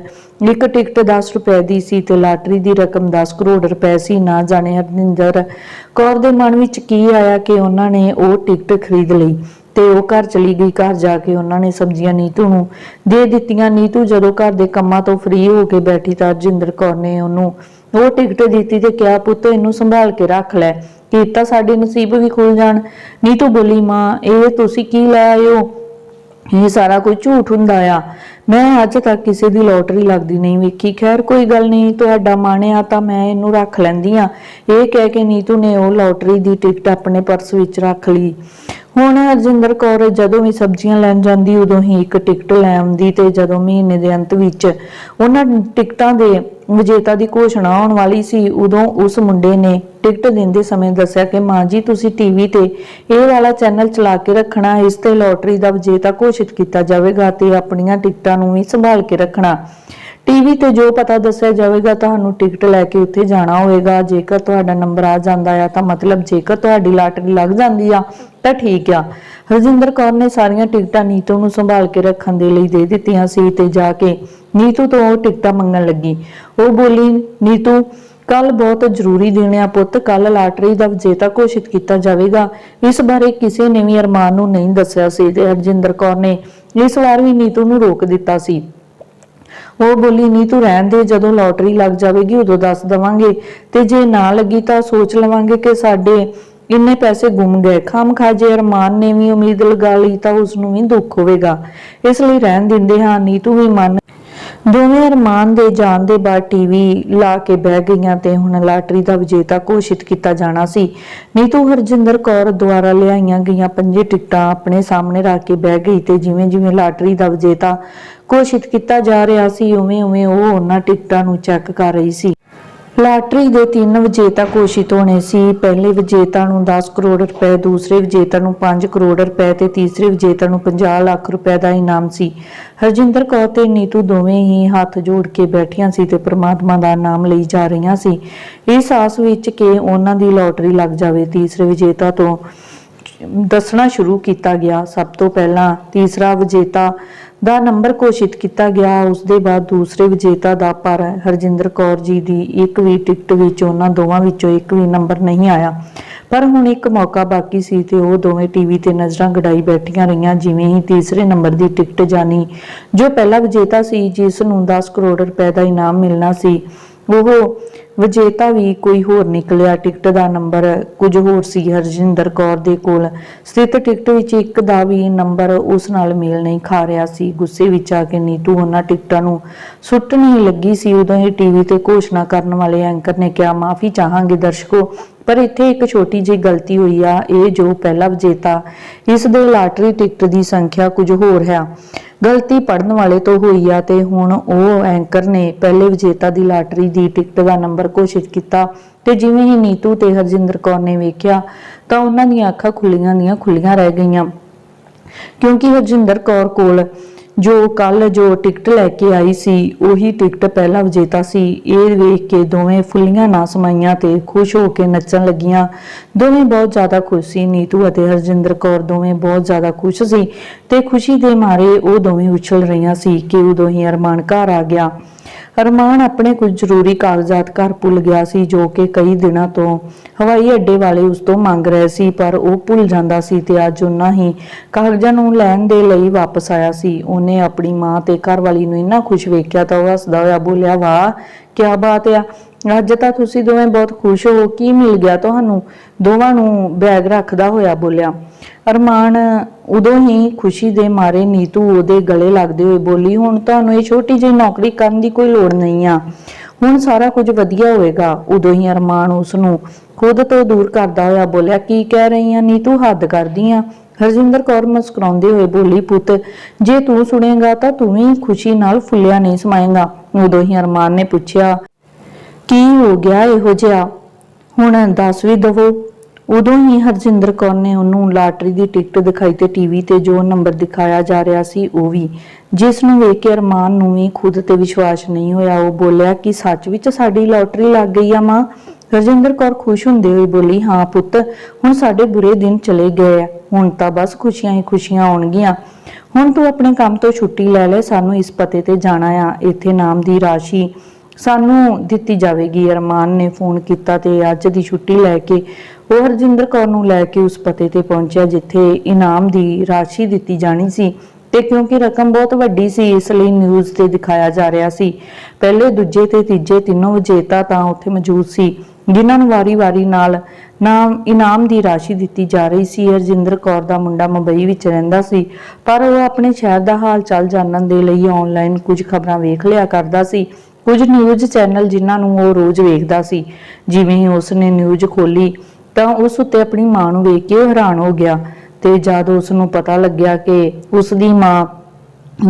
ਇੱਕ ਟਿਕਟ 10 ਰੁਪਏ ਦੀ ਸੀ ਤੇ ਲਾਟਰੀ ਦੀ ਰਕਮ 10 ਕਰੋੜ ਰੁਪਏ ਸੀ। ਨਾ ਜਾਣੇ ਹਰਜਿੰਦਰ ਕੌਰ ਦੇ ਮਨ ਵਿੱਚ ਕੀ ਆਇਆ ਕਿ ਉਹਨਾਂ ਨੇ ਉਹ ਟਿਕਟ ਖਰੀਦ ਲਈ। ਤੇ ਉਹ ਘਰ ਚਲੀ ਗਈ, ਘਰ ਜਾ ਕੇ ਉਹਨਾਂ ਨੇ ਸਬਜ਼ੀਆਂ ਨੀਤੂ ਨੂੰ ਦੇ ਦਿੱਤੀਆਂ। ਨੀਤੂ ਜਦੋਂ ਘਰ ਦੇ ਕੰਮਾਂ ਤੋਂ ਫ੍ਰੀ ਹੋ ਕੇ ਬੈਠੀ ਤਾਂ ਰਜਿੰਦਰ ਕੌਰ ਨੇ ਉਹਨੂੰ ਉਹ ਟਿਕਟ ਦਿੱਤੀ ਤੇ ਕਿਹਾ, ਪੁੱਤ, ਇਹਨੂੰ ਸੰਭਾਲ ਕੇ ਰੱਖ ਲੈ। ਕੀਤਾ ਸਾਡੇ ਨਸੀਬ ਵੀ ਖੁੱਲ ਜਾਣ। ਨੀਤੂ ਬੋਲੀ, ਮਾਂ, ਇਹ ਤੁਸੀਂ ਕੀ ਲੈ ਆਇਓ ਇਹ ਸਾਰਾ ਕੁਝ ਝੂਠ ਹੁੰਦਾ ਆ। ਮੈਂ ਅੱਜ ਤੱਕ ਕਿਸੇ ਦੀ ਲੋਟਰੀ ਲੱਗਦੀ ਨਹੀਂ ਵੇਖੀ। ਖੈਰ, ਕੋਈ ਗੱਲ ਨਹੀਂ, ਤੁਹਾਡਾ ਮਾਣਿਆ ਤਾਂ ਮੈਂ ਇਹਨੂੰ ਰੱਖ ਲੈਂਦੀ ਆ ਇਹ ਕਹਿ ਕੇ ਨੀਤੂ ਨੇ ਉਹ ਲੋਟਰੀ ਦੀ ਟਿਕਟ ਆਪਣੇ ਪਰਸ ਵਿੱਚ ਰੱਖ ਲਈ। ਹੁਣ ਹਰਜਿੰਦਰ ਕੌਰ ਜਦੋਂ ਵੀ ਸਬਜ਼ੀਆਂ ਲੈਣ ਜਾਂਦੀ, ਉਦੋਂ ਹੀ ਇੱਕ ਟਿਕਟ ਲੈ ਆਉਂਦੀ ਤੇ ਜਦੋਂ ਮਹੀਨੇ ਦੇ ਅੰਤ ਵਿੱਚ ਉਹਨਾਂ ਟਿਕਟਾਂ ਦੇ ਵਿਜੇਤਾ ਦੀ ਘੋਸ਼ਣਾ ਹੋਣ ਵਾਲੀ ਸੀ, ਉਦੋਂ ਉਸ ਮੁੰਡੇ ਨੇ ਟਿਕਟ ਦਿੰਦੇ ਸਮੇਂ ਦੱਸਿਆ ਕਿ, ਮਾਂ ਜੀ, ਤੁਸੀਂ ਟੀਵੀ ਤੇ ਇਹ ਵਾਲਾ ਚੈਨਲ ਚਲਾ ਕੇ ਰੱਖਣਾ, ਇਸ ਤੇ ਲੋਟਰੀ ਦਾ ਵਿਜੇਤਾ ਘੋਸ਼ਿਤ ਕੀਤਾ ਜਾਵੇਗਾ ਤੇ ਆਪਣੀਆਂ ਟਿਕਟਾਂ ਨੂੰ ਵੀ ਸੰਭਾਲ ਕੇ ਰੱਖਣਾ। ਟੀਵੀ ਤੇ ਜੋ ਪਤਾ ਦੱਸਿਆ ਜਾਵੇਗਾ, ਤੁਹਾਨੂੰ ਟਿਕਟ ਲੈ ਕੇ ਉੱਥੇ ਜਾਣਾ ਹੋਵੇਗਾ। ਜੇਕਰ ਤੁਹਾਡਾ ਨੰਬਰ ਆ ਜਾਂਦਾ ਆ, ਤਾਂ ਮਤਲਬ ਜੇਕਰ ਤੁਹਾਡੀ ਲਾਟਰੀ ਲੱਗ ਜਾਂਦੀ ਆ, ਤਾਂ ਠੀਕ ਆ। ਹਰਜਿੰਦਰ ਕੌਰ ਨੇ ਸਾਰੀਆਂ ਟਿਕਟਾਂ ਨੀਤੂ ਨੂੰ ਸੰਭਾਲ ਕੇ ਰੱਖਣ ਦੇ ਲਈ ਦੇ ਦਿੱਤੀਆਂ ਸੀ ਤੇ ਜਾ ਕੇ ਨੀਤੂ ਤੋਂ ਉਹ ਟਿਕਟਾਂ ਮੰਗਣ ਲੱਗੀ। ਉਹ ਬੋਲੀ, ਨੀਤੂ ਕੱਲ ਬਹੁਤ ਜ਼ਰੂਰੀ ਦਿਨ ਆ ਪੁੱਤ। ਕੱਲ ਲਾਟਰੀ ਦਾ ਵਿਜੇਤਾ ਘੋਸ਼ਿਤ ਕੀਤਾ ਜਾਵੇਗਾ। ਇਸ ਬਾਰੇ ਕਿਸੇ ਨੇ ਵੀ ਅਰਮਾਨ ਨੂੰ ਨਹੀਂ ਦੱਸਿਆ ਸੀ ਤੇ ਹਰਜਿੰਦਰ ਕੌਰ ਨੇ ਇਸ ਵਾਰ ਵੀ ਨੀਤੂ ਨੂੰ ਰੋਕ ਦਿੱਤਾ ਸੀ। ਉਹ ਬੋਲੀ ਨਹੀਂ ਤੂੰ ਰਹਿਣ ਦੇ। ਜਦੋਂ ਲੋਟਰੀ ਲੱਗ ਜਾਵੇਗੀ, ਉਦੋਂ ਦੱਸ ਦਵਾਂਗੇ। ਤੇ ਜੇ ਨਾ ਲੱਗੀ ਤਾਂ ਸੋਚ ਲਵਾਂਗੇ ਕਿ ਸਾਡੇ ਇੰਨੇ ਪੈਸੇ ਗੁੰਮ ਗਏ। ਖਾਮ ਜੇ ਅਰਮਾਨ ਨੇ ਵੀ ਉਮੀਦ ਲਗਾ ਲਈ ਤਾਂ ਉਸ ਨੂੰ ਵੀ ਦੁੱਖ ਹੋਵੇਗਾ। ਇਸ ਲਈ ਰਹਿਣ ਦਿੰਦੇ ਹਾਂ। ਨੀਤੂ ਵੀ ਮਨ ਦੋਵੇਂ ਅਰਮਾਨ ਦੇ ਜਾਣ ਦੇ ਬਾਅਦ ਟੀਵੀ ਲਾ ਕੇ ਬਹਿ ਗਈਆਂ ਤੇ ਹੁਣ ਲਾਟਰੀ ਦਾ ਵਿਜੇਤਾ ਘੋਸ਼ਿਤ ਕੀਤਾ ਜਾਣਾ ਸੀ। ਨੀਤੂ ਹਰਜਿੰਦਰ ਕੌਰ ਦੁਆਰਾ ਲਿਆਈਆਂ ਗਈਆਂ ਪੰਜੇ ਟਿਕਟਾਂ ਆਪਣੇ ਸਾਹਮਣੇ ਰੱਖ ਕੇ ਬਹਿ ਗਈ ਤੇ ਜਿਵੇਂ ਜਿਵੇਂ ਲਾਟਰੀ ਦਾ ਵਿਜੇਤਾ ਘੋਸ਼ਿਤ ਕੀਤਾ ਜਾ ਰਿਹਾ ਸੀ ਉਵੇਂ ਉਵੇਂ ਉਹ ਉਹਨਾਂ ਟਿਕਟਾਂ ਨੂੰ ਚੈੱਕ ਕਰ ਰਹੀ ਸੀ। ਲਾਟਰੀ ਦੇ ਤਿੰਨ ਵਿਜੇਤਾ ਘੋਸ਼ਿਤ ਹੋਣੇ ਸੀ। ਪਹਿਲੇ ਵਿਜੇਤਾ ਨੂੰ 10 ਕਰੋੜ ਰੁਪਏ, ਦੂਸਰੇ ਵਿਜੇਤਾ ਨੂੰ 5 ਕਰੋੜ ਰੁਪਏ ਤੇ ਤੀਸਰੇ ਵਿਜੇਤਾ ਨੂੰ 50 ਲੱਖ ਰੁਪਏ ਦਾ ਇਨਾਮ ਸੀ। ਹਰਜਿੰਦਰ ਕੌਰ ਤੇ ਨੀਤੂ ਦੋਵੇਂ ਹੀ ਹੱਥ ਜੋੜ ਕੇ ਬੈਠੀਆਂ ਸੀ ਤੇ ਪ੍ਰਮਾਤਮਾ ਦਾ ਨਾਮ ਲਈ ਜਾ ਰਹੀਆਂ ਸੀ। ਇਸ ਆਸ ਵਿੱਚ ਕਿ ਉਹਨਾਂ ਦੀ ਲਾਟਰੀ ਲੱਗ ਜਾਵੇ, ਤੀਸਰੇ ਵਿਜੇਤਾ ਤੋਂ ਦੱਸਣਾ ਸ਼ੁਰੂ ਕੀਤਾ ਗਿਆ। ਸਭ ਤੋਂ ਪਹਿਲਾਂ ਤੀਸਰਾ ਵਿਜੇਤਾ ਦਾ ਨੰਬਰ ਘੋਸ਼ਿਤ ਕੀਤਾ ਗਿਆ। ਉਸ ਦੇ ਬਾਅਦ ਦੂਸਰੇ ਵਿਜੇਤਾ ਦਾ ਪਰ ਹਰਜਿੰਦਰ ਕੌਰ ਜੀ ਦੀ ਇੱਕ ਵੀ ਟਿਕਟ ਵਿੱਚ ਉਹਨਾਂ ਦੋਵਾਂ ਵਿੱਚੋਂ ਇੱਕ ਵੀ ਨੰਬਰ ਨਹੀਂ ਆਇਆ। ਪਰ ਹੁਣ ਇੱਕ ਮੌਕਾ ਬਾਕੀ ਸੀ ਤੇ ਉਹ ਦੋਵੇਂ ਟੀਵੀ ਤੇ ਨਜ਼ਰਾਂ ਗੜਾਈ ਬੈਠੀਆਂ ਰਹੀਆਂ, ਜਿਵੇਂ ਹੀ ਤੀਸਰੇ ਨੰਬਰ ਦੀ ਟਿਕਟ ਜਾਣੀ। ਜੋ ਪਹਿਲਾ ਵਿਜੇਤਾ ਸੀ, ਜਿਸ ਨੂੰ 10 ਕਰੋੜ ਰੁਪਏ ਦਾ ਇਨਾਮ ਮਿਲਣਾ ਸੀ, ਉਹ ਵਿਜੇਤਾ ਵੀ ਕੋਈ ਹੋਰ ਨਿਕਲਿਆ। ਟਿਕਟ ਦਾ ਨੰਬਰ ਕੁਝ ਹੋਰ ਸੀ, ਹਰਜਿੰਦਰ ਕੌਰ ਦੇ ਕੋਲ। ਸਥਿਤ ਟਿਕਟ ਵਿੱਚ ਇੱਕ ਦਾ ਵੀ ਨੰਬਰ ਉਸ ਨਾਲ ਮੇਲ ਨਹੀਂ ਖਾ ਰਿਹਾ ਸੀ। ਗੁੱਸੇ ਵਿੱਚ ਆ ਕੇ ਨੀਤੂ ਉਹਨਾਂ ਟਿਕਟਾਂ ਨੂੰ ਸੁੱਟਣ ਹੀ ਲੱਗੀ ਸੀ। ਉਦੋਂ ਹੀ ਟੀਵੀ ਤੇ ਘੋਸ਼ਣਾ ਕਰਨ ਵਾਲੇ ਐਂਕਰ ਨੇ ਕਿਹਾ, ਮਾਫੀ ਚਾਹਾਂਗੇ ਦਰਸ਼ਕੋ, ਪਰ ਇੱਥੇ ਇੱਕ ਛੋਟੀ ਜਿਹੀ ਗਲਤੀ ਹੋਈ ਆ। ਇਹ ਜੋ ਪਹਿਲਾ ਵਿਜੇਤਾ, ਇਸ ਦੇ ਲਾਟਰੀ ਟਿਕਟ ਦੀ ਸੰਖਿਆ ਕੁਝ ਹੋਰ ਹੈ। ਗਲਤੀ ਪੜਨ ਵਾਲੇ ਤੋਂ ਹੋਈ ਆ ਤੇ ਹੁਣ ਉਹ ਐਂਕਰ ਨੇ ਪਹਿਲੇ ਵਿਜੇਤਾ ਦੀ ਲਾਟਰੀ ਦੀ ਟਿਕਟ ਦਾ ਨੰਬਰ ਘੋਸ਼ਿਤ ਕੀਤਾ ਤੇ ਜਿਵੇਂ ਹੀ ਨੀਤੂ ਤੇ ਹਰਜਿੰਦਰ ਕੌਰ ਨੇ ਵੇਖਿਆ ਤਾਂ ਉਹਨਾਂ ਦੀਆਂ ਅੱਖਾਂ ਖੁੱਲੀਆਂ ਦੀਆਂ ਖੁੱਲੀਆਂ ਰਹਿ ਗਈਆਂ। ਕਿਉਂਕਿ ਹਰਜਿੰਦਰ ਕੌਰ ਕੋਲ ਜੋ ਕੱਲ ਜੋ ਟਿਕਟ ਲੈ ਕੇ ਆਈ ਸੀ, ਉਹੀ ਟਿਕਟ ਪਹਿਲਾ ਵਿਜੇਤਾ ਸੀ। ਇਹ ਵੇਖ ਕੇ ਦੋਵੇਂ ਫੁੱਲੀਆਂ ਨਾ ਸਮਾਈਆਂ ਤੇ ਖੁਸ਼ ਹੋ ਕੇ ਨੱਚਣ ਲੱਗੀਆਂ। ਦੋਵੇਂ ਬਹੁਤ ਜ਼ਿਆਦਾ ਖੁਸ਼ ਸੀ। ਨੀਤੂ ਅਤੇ ਹਰਜਿੰਦਰ ਕੌਰ ਦੋਵੇਂ ਬਹੁਤ ਜ਼ਿਆਦਾ ਖੁਸ਼ ਸੀ ਤੇ ਖੁਸ਼ੀ ਦੇ ਮਾਰੇ ਉਹ ਦੋਵੇਂ ਉਛਲ ਰਹੀਆਂ ਸੀ ਕਿ ਉਦੋਂ ਹੀ ਅਰਮਾਨ ਘਰ ਆ ਗਿਆ। ਅਰਮਾਨ ਆਪਣੇ ਕੁਝ ਜ਼ਰੂਰੀ ਕਾਗਜ਼ਾਤ ਘਰ ਭੁੱਲ ਗਿਆ ਸੀ, ਜੋ ਕਿ ਕਈ ਦਿਨਾਂ ਤੋਂ ਹਵਾਈ ਅੱਡੇ ਵਾਲੇ ਉਸ ਤੋਂ ਮੰਗ ਰਹੇ ਸੀ, ਪਰ ਉਹ ਭੁੱਲ ਜਾਂਦਾ ਸੀ ਤੇ ਅੱਜ ਉਹਨਾਂ ਹੀ ਕਾਗਜ਼ਾਂ ਨੂੰ ਲੈਣ ਦੇ ਲਈ ਵਾਪਸ ਆਇਆ ਸੀ। ਉਹਨੇ ਆਪਣੀ ਮਾਂ ਤੇ ਘਰਵਾਲੀ ਨੂੰ ਇੰਨਾ ਖੁਸ਼ ਵੇਖਿਆ ਤਾਂ ਉਹ ਹੱਸਦਾ ਹੋਇਆ ਬੋਲਿਆ, ਵਾਹ ਕੀ ਬਾਤ ਆ। ਅੱਜ ਤਾਂ ਤੁਸੀਂ ਦੋਵੇਂ ਬਹੁਤ ਖੁਸ਼ ਹੋ, ਕੀ ਮਿਲ ਗਿਆ ਤੁਹਾਨੂੰ? ਦੋਵਾਂ ਨੂੰ ਬੈਗ ਰੱਖਦਾ ਹੋਇਆ ਬੋਲਿਆ। ਅਰਮਾਨ ਉਦੋਂ ਹੀ ਖੁਸ਼ੀ ਦੇ ਮਾਰੇ ਨੀਤੂ ਉਹਦੇ ਗਲੇ ਲੱਗਦੇ ਹੋਏ ਬੋਲੀ, ਹੁਣ ਤੁਹਾਨੂੰ ਇਹ ਛੋਟੀ ਜਿਹੀ ਨੌਕਰੀ ਕਰਨ ਦੀ ਕੋਈ ਲੋੜ ਨਹੀਂ ਆ। ਹੁਣ ਸਾਰਾ ਕੁਝ ਵਧੀਆ ਹੋਏਗਾ। ਉਦੋਂ ਹੀ ਅਰਮਾਨ ਉਸ ਨੂੰ ਖੁਦ ਤੋਂ ਦੂਰ ਕਰਦਾ ਹੋਇਆ ਬੋਲਿਆ, ਕੀ ਕਹਿ ਰਹੀ ਆ? ਨੀਤੂ ਹੱਦ ਕਰਦੀ ਆ। ਹਰਜਿੰਦਰ ਕੌਰ ਮੁਸਕਰਾਉਂਦੇ ਹੋਏ ਬੋਲੀ, ਪੁੱਤ, ਜੇ ਤੂੰ ਸੁਣੇਗਾ ਤਾਂ ਤੂੰ ਵੀ ਖੁਸ਼ੀ ਨਾਲ ਫੁੱਲਿਆ ਨਹੀਂ ਸਮਾਏਗਾ। ਉਦੋਂ ਹੀ ਅਰਮਾਨ ਨੇ ਪੁੱਛਿਆ ਕੀ ਹੋ ਗਿਆ ਇਹੋ ਜਿਹਾ? ਹੁਣ ਦੱਸ ਵੀ ਦਵੋ। ਉਦੋਂ ਹੀ ਹਰਜਿੰਦਰ ਕੌਰ ਨੇ ਉਹਨੂੰ ਲਾਟਰੀ ਦੀ ਟਿਕਟ ਦਿਖਾਈ ਤੇ ਟੀਵੀ ਤੇ ਜੋ ਨੰਬਰ ਦਿਖਾਇਆ ਜਾ ਰਿਹਾ ਸੀ ਉਹ ਵੀ। ਜਿਸ ਨੂੰ ਵੇਖ ਕੇ ਅਰਮਾਨ ਨੂੰ ਵੀ ਖੁਦ ਤੇ ਵਿਸ਼ਵਾਸ ਨਹੀਂ ਹੋਇਆ। ਉਹ ਬੋਲਿਆ ਕਿ ਸੱਚ ਵਿੱਚ ਸਾਡੀ ਲਾਟਰੀ ਲੱਗ ਗਈ ਆ ਮਾਂ। ਹਰਜਿੰਦਰ ਕੌਰ ਖੁਸ਼ ਹੁੰਦੇ ਹੋਏ ਬੋਲੀ, ਹਾਂ ਪੁੱਤ, ਹੁਣ ਸਾਡੇ ਬੁਰੇ ਦਿਨ ਚਲੇ ਗਏ ਆ। ਹੁਣ ਤਾਂ ਬਸ ਖੁਸ਼ੀਆਂ ਹੀ ਖੁਸ਼ੀਆਂ ਆਉਣਗੀਆਂ। ਹੁਣ ਤੂੰ ਆਪਣੇ ਕੰਮ ਤੋਂ ਛੁੱਟੀ ਲੈ ਲੈ, ਸਾਨੂੰ ਇਸ ਪਤੇ ਤੇ ਜਾਣਾ ਆ। ਇੱਥੇ ਨਾਮ ਦੀ ਰਾਸ਼ੀ ਸਾਨੂੰ ਦਿੱਤੀ ਜਾਵੇਗੀ। ਅਰਮਾਨ ਨੇ ਫੋਨ ਕੀਤਾ ਤੇ ਅੱਜ ਦੀ ਛੁੱਟੀ ਲੈ ਕੇ ਉਹ ਹਰਜਿੰਦਰ ਕੌਰ ਨੂੰ ਲੈ ਕੇ ਉਸ ਪਤੇ ਤੇ ਪਹੁੰਚਿਆ, ਜਿੱਥੇ ਇਨਾਮ ਦੀ ਰਾਸ਼ੀ ਦਿੱਤੀ ਜਾਣੀ ਸੀ ਤੇ ਕਿਉਂਕਿ ਰਕਮ ਬਹੁਤ ਵੱਡੀ ਸੀ, ਇਸ ਲਈ ਨਿਊਜ਼ ਤੇ ਦਿਖਾਇਆ ਜਾ ਰਿਹਾ ਸੀ। ਪਹਿਲੇ, ਦੂਜੇ ਤੇ ਤੀਜੇ ਤਿੰਨੋਂ ਵਿਜੇਤਾ ਤਾਂ ਉੱਥੇ ਮੌਜੂਦ ਸੀ, ਜਿਨ੍ਹਾਂ ਨੂੰ ਵਾਰੀ-ਵਾਰੀ ਨਾਲ ਨਾਮ ਇਨਾਮ ਦੀ ਰਾਸ਼ੀ ਦਿੱਤੀ ਜਾ ਰਹੀ ਸੀ। ਹਰਜਿੰਦਰ ਕੌਰ ਦਾ ਮੁੰਡਾ ਮੁੰਬਈ ਵਿੱਚ ਰਹਿੰਦਾ ਸੀ, ਪਰ ਉਹ ਆਪਣੇ ਸ਼ਹਿਰ ਦਾ ਹਾਲ ਚਾਲ ਜਾਣਨ ਦੇ ਲਈ ਆਨਲਾਈਨ ਕੁਝ ਖਬਰਾਂ ਵੇਖ ਲਿਆ ਕਰਦਾ ਸੀ। ਕੁਝ ਨਿਊਜ਼ ਚੈਨਲ ਜਿਨ੍ਹਾਂ ਨੂੰ ਉਹ ਰੋਜ਼ ਵੇਖਦਾ ਸੀ, ਜਿਵੇਂ ਹੀ ਉਸ ਨੇ ਨਿਊਜ਼ ਖੋਲੀ ਤਾਂ ਉਸ ਉੱਤੇ ਆਪਣੀ ਮਾਂ ਨੂੰ ਵੇਖ ਕੇ ਹੈਰਾਨ ਹੋ ਗਿਆ ਤੇ ਜਦ ਉਸ ਨੂੰ ਪਤਾ ਲੱਗਿਆ ਕਿ ਉਸ ਦੀ ਮਾਂ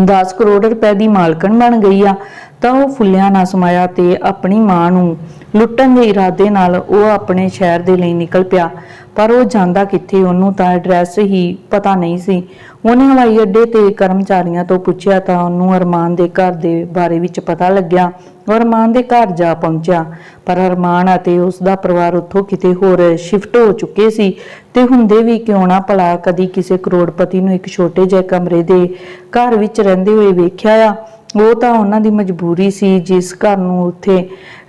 10 ਕਰੋੜ ਰੁਪਏ ਦੀ ਮਾਲਕਣ ਬਣ ਗਈ ਆ, ਤਾਂ ਉਹ ਫੁੱਲਿਆਂ ਨਾ ਸਮਾਇਆ ਤੇ ਆਪਣੀ ਮਾਂ ਨੂੰ ਲੁੱਟਣ ਦੇ ਇਰਾਦੇ ਨਾਲ ਉਹ ਆਪਣੇ ਸ਼ਹਿਰ ਦੇ ਲਈ ਨਿਕਲ ਪਿਆ। ਪਰ ਉਹ ਜਾਂਦਾ ਕਿੱਥੇ? ਉਹਨੂੰ ਤਾਂ ਐਡਰੈਸ ਹੀ ਪਤਾ ਨਹੀਂ ਸੀ। ਉਹਨੇ ਹਵਾਈ ਅੱਡੇ ਤੇ ਕਰਮਚਾਰੀਆਂ ਤੋਂ ਪੁੱਛਿਆ ਤਾਂ ਉਹਨੂੰ ਅਰਮਾਨ ਦੇ ਘਰ ਦੇ ਬਾਰੇ ਵਿੱਚ ਪਤਾ ਲੱਗਿਆ। ਉਹ ਅਰਮਾਨ ਦੇ ਘਰ ਜਾ ਪਹੁੰਚਿਆ। ਪਰ ਅਰਮਾਨ ਅਤੇ ਉਸ ਦਾ ਪਰਿਵਾਰ ਉੱਥੋਂ ਕਿਤੇ ਹੋਰ ਸ਼ਿਫਟ ਹੋ ਚੁੱਕੇ ਸੀ ਤੇ ਹੁੰਦੇ ਵੀ ਕਿਉਂ ਨਾ ਭਲਾ ਕਦੀ ਕਿਸੇ ਕਰੋੜਪਤੀ ਨੂੰ ਇੱਕ ਛੋਟੇ ਜਿਹੇ ਕਮਰੇ ਦੇ ਘਰ ਵਿੱਚ ਰਹਿੰਦੇ ਹੋਏ ਵੇਖਿਆ ਆ। ਉਹ ਤਾਂ ਉਹਨਾਂ ਦੀ ਮਜਬੂਰੀ ਸੀ ਜਿਸ ਘਰ ਨੂੰ ਉੱਥੇ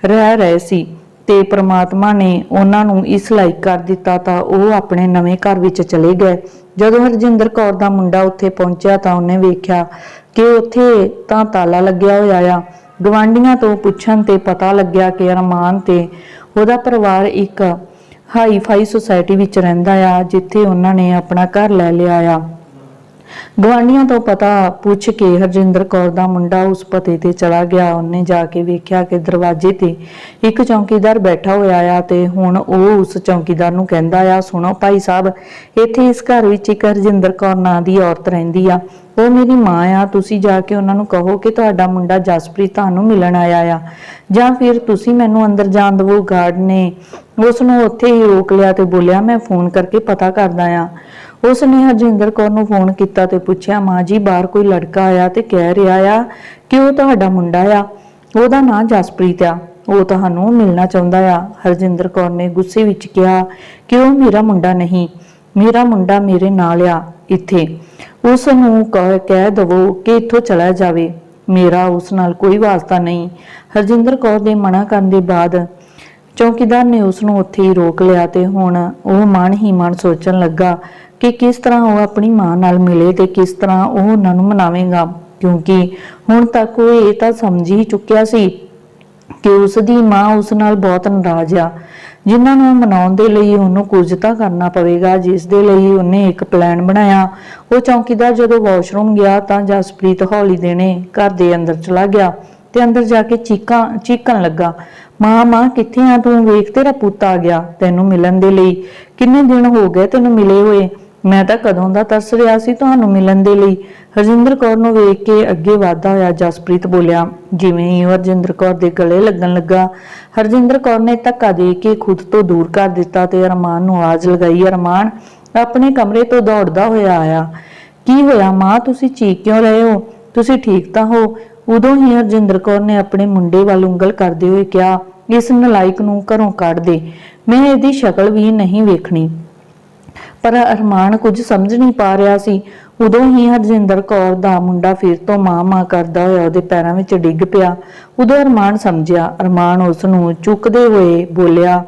ਰਹਿ ਰਹੇ ਸੀ। ਤੇ ਪ੍ਰਮਾਤਮਾ ਨੇ ਉਹਨਾਂ ਨੂੰ ਇਸ ਲਾਇਕ ਕਰ ਦਿੱਤਾ ਤਾਂ ਉਹ ਆਪਣੇ ਨਵੇਂ ਘਰ ਵਿੱਚ ਚਲੇ ਗਏ। ਜਦੋਂ ਹਰਜਿੰਦਰ ਕੌਰ ਦਾ ਮੁੰਡਾ ਉੱਥੇ ਪਹੁੰਚਿਆ ਤਾਂ ਉਹਨੇ ਵੇਖਿਆ ਕਿ ਉੱਥੇ ਤਾਂ ਤਾਲਾ ਲੱਗਿਆ ਹੋਇਆ ਆ। ਗਵਾਂਢੀਆਂ ਤੋਂ ਪੁੱਛਣ ਤੇ ਪਤਾ ਲੱਗਿਆ ਕਿ ਅਰਮਾਨ ਤੇ ਉਹਦਾ ਪਰਿਵਾਰ ਇੱਕ ਹਾਈ ਫਾਈ ਸੁਸਾਇਟੀ ਵਿੱਚ ਰਹਿੰਦਾ ਆ, ਜਿੱਥੇ ਉਹਨਾਂ ਨੇ ਆਪਣਾ ਘਰ ਲੈ ਲਿਆ ਆ। ਗਵਾਂਢੀਆਂ ਤੋਂ ਪਤਾ ਪੁੱਛ ਕੇ ਹਰਜਿੰਦਰ ਕੌਰ ਦਾ ਮੁੰਡਾ ਉਸ ਪਤੇ ਤੇ ਚਲਾ ਗਿਆ। ਉਹਨੇ ਜਾ ਕੇ ਵੇਖਿਆ ਕਿ ਦਰਵਾਜ਼ੇ ਤੇ ਇੱਕ ਚੌਕੀਦਾਰ ਬੈਠਾ ਹੋਇਆ ਆ ਤੇ ਹੁਣ ਉਹ ਉਸ ਚੌਕੀਦਾਰ ਨੂੰ ਕਹਿੰਦਾ ਆ, ਸੁਣੋ ਭਾਈ ਸਾਹਿਬ, ਇੱਥੇ ਇਸ ਘਰ ਵਿੱਚ ਇੱਕ ਹਰਜਿੰਦਰ ਕੌਰ ਨਾਂ ਦੀ ਔਰਤ ਰਹਿੰਦੀ ਆ। ਉਹ ਮੇਰੀ ਮਾਂ ਆ, ਤੁਸੀਂ ਜਾ ਕੇ ਉਹਨਾਂ ਨੂੰ ਕਹੋ ਕਿ ਤੁਹਾਡਾ ਮੁੰਡਾ ਜਸਪ੍ਰੀਤ ਤੁਹਾਨੂੰ ਮਿਲਣ ਆਇਆ ਆ। ਜਾਂ ਫਿਰ ਤੁਸੀਂ ਮੈਨੂੰ ਅੰਦਰ ਜਾਣ ਦਿਵੋ, ਗਾਰਡ ਨੇ। ਉਸ ਨੂੰ ਉੱਥੇ ਹੀ ਰੋਕ ਲਿਆ ਤੇ ਬੋਲਿਆ, ਮੈਂ ਫੋਨ ਕਰਕੇ ਪਤਾ ਕਰਦਾ ਆ। ਉਸ ਨੇ ਹਰਜਿੰਦਰ ਕੌਰ ਨੂੰ ਫੋਨ ਕੀਤਾ ਤੇ ਪੁੱਛਿਆ, ਮਾਂ ਜੀ, ਬਾਹਰ ਕੋਈ ਲੜਕਾ ਆਇਆ ਤੇ ਕਹਿ ਰਿਹਾ ਆ ਕਿ ਉਹ ਤੁਹਾਡਾ ਮੁੰਡਾ ਆ। ਉਹਦਾ ਨਾਂ ਜਸਪ੍ਰੀਤ ਆ। ਉਹ ਤੁਹਾਨੂੰ ਮਿਲਣਾ ਚਾਹੁੰਦਾ ਆ। ਹਰਜਿੰਦਰ ਕੌਰ ਨੇ ਗੁੱਸੇ ਵਿੱਚ ਕਿਹਾ, ਕਿ ਉਹ ਮੇਰਾ ਮੁੰਡਾ ਨਹੀਂ। ਮੇਰਾ ਮੁੰਡਾ ਮੇਰੇ ਨਾਲ ਆ, ਇੱਥੇ। ਉਸ ਨੂੰ ਕਹਿ ਦਵੋ ਕਿ ਇੱਥੋਂ ਚਲਾ ਜਾਵੇ। ਮੇਰਾ ਉਸ ਨਾਲ ਕੋਈ ਵਾਸਤਾ ਨਹੀਂ। ਹਰਜਿੰਦਰ ਕੌਰ ਦੇ ਮਨਾ ਕਰਨ ਦੇ ਬਾਅਦ ਚੌਕੀਦਾਰ ਨੇ ਉਸ ਨੂੰ ਉੱਥੇ ਹੀ ਰੋਕ ਲਿਆ ਤੇ ਹੁਣ ਉਹ ਮਨ ਹੀ ਮਨ ਸੋਚਣ ਲੱਗਾ ਕਿ ਕਿਸ ਤਰ੍ਹਾਂ ਉਹ ਆਪਣੀ ਮਾਂ ਨਾਲ ਮਿਲੇ ਤੇ ਕਿਸ ਤਰ੍ਹਾਂ ਉਹ ਉਹਨਾਂ ਨੂੰ ਮਨਾਵੇਗਾ? ਕਿਉਂਕਿ ਹੁਣ ਤੱਕ ਉਹ ਇਹ ਤਾਂ ਸਮਝ ਹੀ ਚੁੱਕਿਆ ਸੀ ਕਿ ਉਸ ਦੀ ਮਾਂ ਉਸ ਨਾਲ ਬਹੁਤ ਨਾਰਾਜ਼ ਆ। ਜਿਨ੍ਹਾਂ ਨੂੰ ਮਨਾਉਣ ਦੇ ਲਈ ਉਹਨੂੰ ਕੁਝ ਤਾਂ ਕਰਨਾ ਪਵੇਗਾ, ਜਿਸ ਦੇ ਲਈ ਉਹਨੇ ਇੱਕ ਪਲਾਨ ਬਣਾਇਆ। ਉਹ ਚੌਕੀਦਾਰ ਜਦੋਂ ਵਾਸ਼ਰੂਮ ਗਿਆ ਤਾਂ ਜਸਪ੍ਰੀਤ ਹੌਲੀ ਦੇਣੇ ਘਰ ਦੇ ਅੰਦਰ ਚਲਾ ਗਿਆ ਤੇ ਅੰਦਰ ਜਾ ਕੇ ਚੀਕਾਂ, ਚੀਕਣ ਲੱਗਾ। ਮਾਂ ਮਾਂ, ਕਿੱਥੇ ਆ ਤੂੰ? ਵੇਖ ਤੇਰਾ ਪੁੱਤ ਆ ਗਿਆ ਤੈਨੂੰ ਮਿਲਣ ਦੇ ਲਈ। ਕਿੰਨੇ ਦਿਨ ਹੋ ਗਏ ਤੈਨੂੰ ਮਿਲੇ ਹੋਏ। ਮੈਂ ਤਾਂ ਕਦੋਂ ਦਾ ਤਰਸ ਰਿਹਾ ਸੀ ਤੁਹਾਨੂੰ ਮਿਲਣ ਦੇ ਲਈ। ਹਰਜਿੰਦਰ ਕੌਰ ਨੂੰ ਵੇਖ ਕੇ ਅੱਗੇ ਵਧਦਾ ਹੋਇਆ, ਜਸਪ੍ਰੀਤ ਬੋਲਿਆ, ਜਿਵੇਂ ਹੀ ਉਹ ਹਰਜਿੰਦਰ ਕੌਰ ਦੇ ਗਲੇ ਲੱਗਣ ਲੱਗਾ। ਹਰਜਿੰਦਰ ਕੌਰ ਨੇ ਧੱਕਾ ਦੇ ਕੇ ਖੁਦ ਤੋਂ ਦੂਰ ਕਰ ਦਿੱਤਾ ਤੇ ਅਰਮਾਨ ਨੂੰ ਆਵਾਜ਼ ਲਗਾਈ, ਅਰਮਾਨ, ਆਪਣੇ ਕਮਰੇ ਤੋਂ ਦੌੜਦਾ ਹੋਇਆ ਆਇਆ। ਕੀ ਹੋਇਆ, ਮਾਂ, ਤੁਸੀਂ ਚੀਕ ਕਿਉਂ ਰਹੇ ਹੋ? ਤੁਸੀਂ ਠੀਕ ਤਾਂ ਹੋ? ਉਦੋਂ ਹੀ ਹਰਜਿੰਦਰ ਕੌਰ ਨੇ ਆਪਣੇ ਮੁੰਡੇ ਵੱਲ ਉਂਗਲ ਕਰਦੇ ਹੋਏ ਕਿਹਾ, ਇਸ ਨਲਾਇਕ ਨੂੰ ਘਰੋਂ ਕੱਢ ਦੇ। ਮੈਂ ਇਹਦੀ ਸ਼ਕਲ ਵੀ ਨਹੀਂ ਵੇਖਣੀ। ਪਰ ਅਰਮਾਨ ਕੁਝ ਸਮਝ ਨਹੀਂ ਪਾ ਰਿਹਾ ਸੀ। ਉਦੋਂ ਹੀ ਹਰਜਿੰਦਰ ਕੌਰ ਦਾ ਮੁੰਡਾ ਫਿਰ ਤੋਂ ਮਾਂ ਮਾਂ ਕਰਦਾ ਹੋਇਆ ਉਹਦੇ ਪੈਰਾਂ ਵਿੱਚ ਡਿੱਗ ਪਿਆ। ਉਦੋਂ ਅਰਮਾਨ ਸਮਝਿਆ, ਅਰਮਾਨ ਉਸ ਨੂੰ ਚੁੱਕਦੇ ਹੋਏ ਬੋਲਿਆ,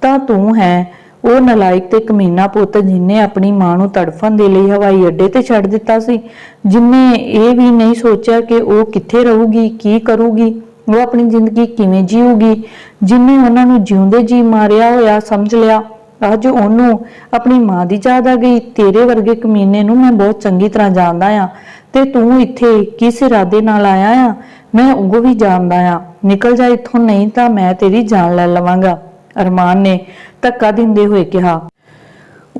ਤਾਂ ਤੂੰ ਹੈ, ਉਹ ਨਲਾਇਕ ਤੇ ਕਮੀਨਾ ਪੁੱਤ ਜਿਨੇ ਆਪਣੀ ਮਾਂ ਨੂੰ ਤੜਫਣ ਦੇ ਲਈ ਹਵਾਈ ਅੱਡੇ ਤੇ ਛੱਡ ਦਿੱਤਾ ਸੀ, ਜਿਨੇ ਇਹ ਵੀ ਨਹੀਂ ਸੋਚਿਆ ਕਿ ਉਹ ਕਿੱਥੇ ਰਹੂਗੀ, ਕੀ ਕਰੂਗੀ, ਉਹ ਆਪਣੀ ਜ਼ਿੰਦਗੀ ਕਿਵੇਂ ਜੀਊਗੀ, ਜਿਨੇ ਉਹਨਾਂ ਨੂੰ ਜਿਉਂਦੇ ਜੀ ਮਾਰਿਆ ਹੋਇਆ ਸਮਝ ਲਿਆ ਅੱਜ ਉਹਨੂੰ ਆਪਣੀ ਮਾਂ ਦੀ ਯਾਦ ਆ ਗਈ। ਤੇਰੇ ਵਰਗੇ ਕਮੀਨੇ ਨੂੰ ਮੈਂ ਬਹੁਤ ਚੰਗੀ ਤਰ੍ਹਾਂ ਜਾਣਦਾ ਆ ਤੇ ਤੂੰ ਇੱਥੇ ਕਿਸ ਇਰਾਦੇ ਨਾਲ ਆਇਆ ਆ? ਮੈਂ ਉਹ ਵੀ ਜਾਣਦਾ ਆ। ਨਿਕਲ ਜਾ ਇੱਥੋਂ, ਨਹੀਂ ਤਾਂ ਮੈਂ ਤੇਰੀ ਜਾਨ ਲੈ ਲਵਾਂਗਾ। ਅਰਮਾਨ ਨੇ ਧੱਕਾ ਦਿੰਦੇ ਹੋਏ ਕਿਹਾ।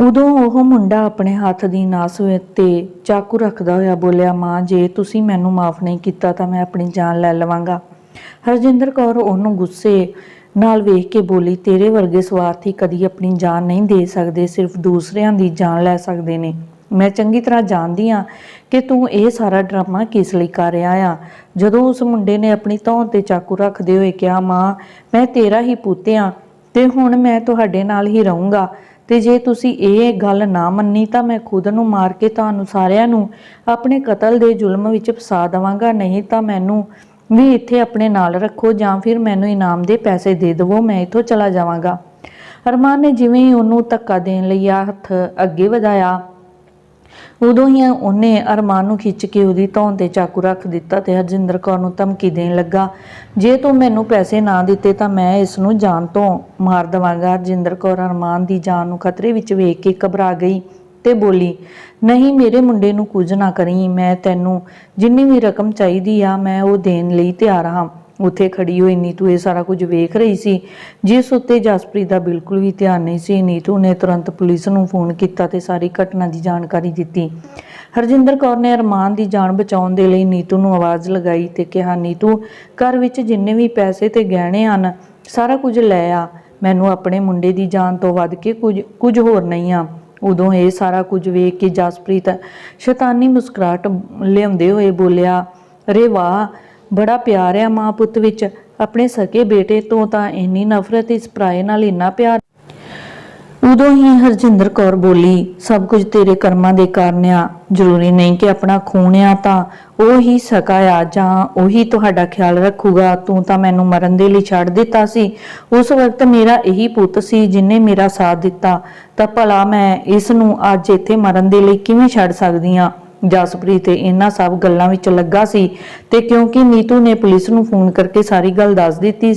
ਉਦੋਂ ਉਹ ਮੁੰਡਾ ਆਪਣੇ ਹੱਥ ਦੀ ਨਾਸ ਤੇ ਚਾਕੂ ਰੱਖਦਾ ਹੋਇਆ ਬੋਲਿਆ, ਮਾਂ, ਜੇ ਤੁਸੀਂ ਮੈਨੂੰ ਮਾਫ ਨਹੀਂ ਕੀਤਾ ਤਾਂ ਮੈਂ ਆਪਣੀ ਜਾਨ ਲੈ ਲਵਾਂਗਾ। ਹਰਜਿੰਦਰ ਕੌਰ ਉਹਨੂੰ ਗੁੱਸੇ ਨਾਲ ਵੇਖ ਕੇ ਬੋਲੀ, ਤੇਰੇ ਵਰਗੇ ਸਵਾਰਥੀ ਕਦੀ ਆਪਣੀ ਜਾਨ ਨਹੀਂ ਦੇ ਸਕਦੇ, ਸਿਰਫ ਦੂਸਰਿਆਂ ਦੀ ਜਾਨ ਲੈ ਸਕਦੇ ਨੇ। ਮੈਂ ਚੰਗੀ ਤਰ੍ਹਾਂ ਜਾਣਦੀ ਆ ਕਿ ਤੂੰ ਇਹ ਸਾਰਾ ਡਰਾਮਾ ਕਿਸ ਲਈ ਕਰ ਰਿਹਾ ਆ। ਜਦੋਂ ਉਸ ਮੁੰਡੇ ਨੇ ਆਪਣੀ ਧੌਣ ਤੇ ਚਾਕੂ ਰੱਖਦੇ ਹੋਏ ਕਿਹਾ, ਮਾਂ, ਮੈਂ ਤੇਰਾ ਹੀ ਪੁੱਤ ਆ, ਤੇ ਹੁਣ ਮੈਂ ਤੁਹਾਡੇ ਨਾਲ ਹੀ ਰਹੂੰਗਾ, ਤੇ ਜੇ ਤੁਸੀਂ ਇਹ ਗੱਲ ਨਾ ਮੰਨੀ ਤਾਂ ਮੈਂ ਖੁਦ ਨੂੰ ਮਾਰ ਕੇ ਤੁਹਾਨੂੰ ਸਾਰਿਆਂ ਨੂੰ ਆਪਣੇ ਕਤਲ ਦੇ ਜ਼ੁਲਮ ਵਿੱਚ ਫਸਾ ਦੇਵਾਂਗਾ, ਨਹੀਂ ਤਾਂ ਮੈਨੂੰ ਵੀ ਇੱਥੇ ਆਪਣੇ ਨਾਲ ਰੱਖੋ ਜਾਂ ਫਿਰ ਮੈਨੂੰ ਇਨਾਮ ਦੇ ਪੈਸੇ ਦੇ ਦੇਵੋ, ਮੈਂ ਇੱਥੋਂ ਚਲਾ ਜਾਵਾਂਗਾ। ਅਰਮਾਨ ਨੇ ਜਿਵੇਂ ਹੀ ਉਹਨੂੰ ਧੱਕਾ ਦੇਣ ਲਈ ਆ ਹੱਥ ਅੱਗੇ ਵਧਾਇਆ, ਉਦੋਂ ਹੀ ਉਹਨੇ ਅਰਮਾਨ ਨੂੰ ਖਿੱਚ ਕੇ ਉਹਦੀ ਧੌਣ ਤੇ ਚਾਕੂ ਰੱਖ ਦਿੱਤਾ ਤੇ ਹਰਜਿੰਦਰ ਕੌਰ ਨੂੰ ਧਮਕੀ ਦੇਣ ਲੱਗਾ, ਜੇ ਤੂੰ ਮੈਨੂੰ ਪੈਸੇ ਨਾ ਦਿੱਤੇ ਤਾਂ ਮੈਂ ਇਸ ਨੂੰ ਜਾਨ ਤੋਂ ਮਾਰ ਦਵਾਂਗਾ। ਹਰਜਿੰਦਰ ਕੌਰ ਅਰਮਾਨ ਦੀ ਜਾਨ ਨੂੰ ਖਤਰੇ ਵਿੱਚ ਵੇਖ ਕੇ ਘਬਰਾ ਗਈ। ਤੇ ਬੋਲੀ, ਨਹੀਂ, ਮੇਰੇ ਮੁੰਡੇ ਨੂੰ ਕੁਝ ਨਾ ਕਰੀ, ਮੈਂ ਤੈਨੂੰ ਜਿੰਨੀ ਵੀ ਰਕਮ ਚਾਹੀਦੀ ਆ, ਮੈਂ ਉਹ ਦੇਣ ਲਈ ਤਿਆਰ ਹਾਂ। ਉੱਥੇ ਖੜੀ ਹੋਈ ਨੀਤੂ, ਇਹ ਸਾਰਾ ਕੁਝ ਵੇਖ ਰਹੀ ਸੀ। ਜਿਸ ਉੱਤੇ ਜਸਪ੍ਰੀਤ ਦਾ ਬਿਲਕੁਲ ਵੀ ਧਿਆਨ ਨਹੀਂ ਸੀ, ਨੀਤੂ ਨੇ ਤੁਰੰਤ ਪੁਲਿਸ ਨੂੰ ਫੋਨ ਕੀਤਾ ਤੇ ਸਾਰੀ ਘਟਨਾ ਦੀ ਜਾਣਕਾਰੀ ਦਿੱਤੀ। ਹਰਜਿੰਦਰ ਕੌਰ ਨੇ ਅਰਮਾਨ ਦੀ ਜਾਨ ਬਚਾਉਣ ਦੇ ਲਈ ਨੀਤੂ ਨੂੰ ਆਵਾਜ਼ ਲਗਾਈ ਤੇ ਕਿਹਾ, ਨੀਤੂ, ਘਰ ਵਿੱਚ ਜਿੰਨੇ ਵੀ ਪੈਸੇ ਤੇ ਗਹਿਣੇ ਹਨ, ਸਾਰਾ ਕੁਝ ਲੈ ਆ। ਮੈਨੂੰ ਆਪਣੇ ਮੁੰਡੇ ਦੀ ਜਾਨ ਤੋਂ ਵੱਧ ਕੇ ਕੁਝ ਕੁਝ ਹੋਰ ਨਹੀਂ ਆ। ਉਦੋਂ ਇਹ ਸਾਰਾ ਕੁਝ ਵੇਖ ਕੇ ਜਸਪ੍ਰੀਤ ਸ਼ੈਤਾਨੀ ਮੁਸਕਰਾਟ ਲਿਆਉਂਦੇ ਹੋਏ ਬੋਲਿਆ ਰੇ ਵਾਹ, ਬੜਾ ਪਿਆਰ ਆ ਮਾਂ ਪੁੱਤ ਵਿੱਚ। ਆਪਣੇ ਸਕੇ ਬੇਟੇ ਤੋਂ ਤਾਂ ਇੰਨੀ ਨਫ਼ਰਤ ਇਸ ਭਰਾਏ ਨਾਲ ਇੰਨਾ ਪਿਆਰ ਉਦੋਂ ਹੀ ਹਰਜਿੰਦਰ ਕੌਰ ਬੋਲੀ, ਸਭ ਕੁਝ ਤੇਰੇ ਕਰਮਾਂ ਦੇ ਕਾਰਨ ਆ, ਜ਼ਰੂਰੀ ਨਹੀਂ ਕਿ ਆਪਣਾ ਖੂਨ ਆ ਤਾਂ ਉਹੀ ਸਕਾ ਆ ਜਾਂ ਉਹੀ ਤੁਹਾਡਾ ਖਿਆਲ ਰੱਖੂਗਾ। ਤੂੰ ਤਾਂ ਮੈਨੂੰ ਮਰਨ ਦੇ ਲਈ ਛੱਡ ਦਿੱਤਾ ਸੀ। ਉਸ ਵਕਤ ਮੇਰਾ ਇਹੀ ਪੁੱਤ ਸੀ ਜਿਨੇ ਮੇਰਾ ਸਾਥ ਦਿੱਤਾ। ਤਾਂ ਭਲਾ ਮੈਂ ਇਸ ਨੂੰ ਅੱਜ ਇੱਥੇ ਮਰਨ ਦੇ ਲਈ ਕਿਵੇਂ ਛੱਡ ਸਕਦੀ ਆ? ਜਸਪ੍ਰੀਤ ਇਹਨਾਂ ਸਭ ਗੱਲਾਂ ਵਿੱਚ ਲੱਗਾ ਸੀ ਤੇ ਕਿਉਂਕਿ ਨੀਤੂ ਨੇ ਪੁਲਿਸ ਨੂੰ ਫੋਨ ਕਰਕੇ ਸਾਰੀ ਗੱਲ ਦੱਸ ਦਿੱਤੀ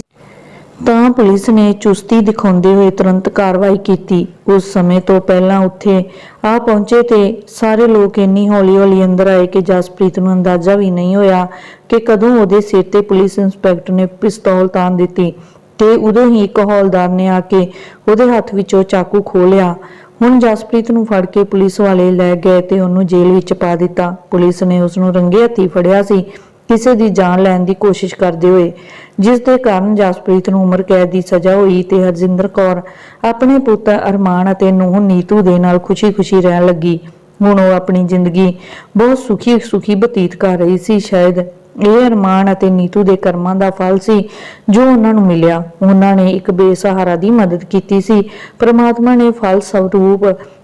ਤਾਂ ਪੁਲਿਸ ਨੇ ਚੁਸਤੀ ਦਿਖਾਉਂਦੇ ਹੋਏ ਤੁਰੰਤ ਕਾਰਵਾਈ ਕੀਤੀ। ਉਸ ਸਮੇਂ ਤੋਂ ਪਹਿਲਾਂ ਉੱਥੇ ਆ ਪਹੁੰਚੇ ਤੇ ਸਾਰੇ ਲੋਕ ਇੰਨੀ ਹੌਲੀ-ਹੌਲੀ ਅੰਦਰ ਆਏ ਕਿ ਜਸਪ੍ਰੀਤ ਨੂੰ ਅੰਦਾਜ਼ਾ ਵੀ ਨਹੀਂ ਹੋਇਆ ਕਿ ਕਦੋਂ ਉਹਦੇ ਸਿਰ ਤੇ ਪੁਲਿਸ ਇੰਸਪੈਕਟਰ ਨੇ ਪਿਸਤੌਲ ਤਾਨ ਦਿੱਤੀ ਤੇ ਉਦੋਂ ਹੀ ਇੱਕ ਹੌਲਦਾਰ ਨੇ ਆ ਕੇ ਉਹਦੇ ਹੱਥ ਵਿੱਚੋਂ ਚਾਕੂ ਖੋਹ ਲਿਆ। ਹੁਣ ਜਸਪ੍ਰੀਤ ਨੂੰ ਫੜ ਕੇ ਪੁਲਿਸ ਵਾਲੇ ਲੈ ਗਏ ਤੇ ਉਹਨੂੰ ਜੇਲ੍ਹ ਵਿੱਚ ਪਾ ਦਿੱਤਾ। ਪੁਲਿਸ ਨੇ ਉਸ ਨੂੰ ਰੰਗੇ ਹੱਥੀ ਫੜਿਆ ਸੀ ਕਿਸੇ ਦੀ ਜਾਨ ਲੈਣ ਦੀ ਕੋਸ਼ਿਸ਼ ਕਰਦੇ ਹੋਏ, ਜਿਸ ਦੇ ਕਾਰਨ ਜਸਪ੍ਰੀਤ ਨੂੰ ਉਮਰ ਕੈਦ ਦੀ ਸਜ਼ਾ ਹੋਈ ਤੇ ਹਰਜਿੰਦਰ ਕੌਰ ਆਪਣੇ ਪੁੱਤ ਅਰਮਾਨ ਅਤੇ ਨੂੰਹ ਨੀਤੂ ਦੇ ਨਾਲ ਖੁਸ਼ੀ-ਖੁਸ਼ੀ ਰਹਿਣ ਲੱਗੀ। ਹੁਣ ਉਹ ਆਪਣੀ ਜ਼ਿੰਦਗੀ ਬਹੁਤ ਸੁਖੀ ਸੁਖੀ ਬਤੀਤ ਕਰ ਰਹੀ ਸੀ। ਸ਼ਾਇਦ ਇਹ ਅਰਮਾਨ ਅਤੇ ਨੀਤੂ ਦੇ ਕਰਮਾਂ ਦਾ ਫਲ ਸੀ ਜੋ ਉਹਨਾਂ ਨੂੰ ਮਿਲਿਆ। ਉਹਨਾਂ ਨੇ ਇੱਕ ਬੇਸਹਾਰਾ ਦੀ ਮਦਦ ਕੀਤੀ ਸੀ। ਪ੍ਰਮਾਤਮਾ ਨੇ ਫਲ ਸਰੂਪ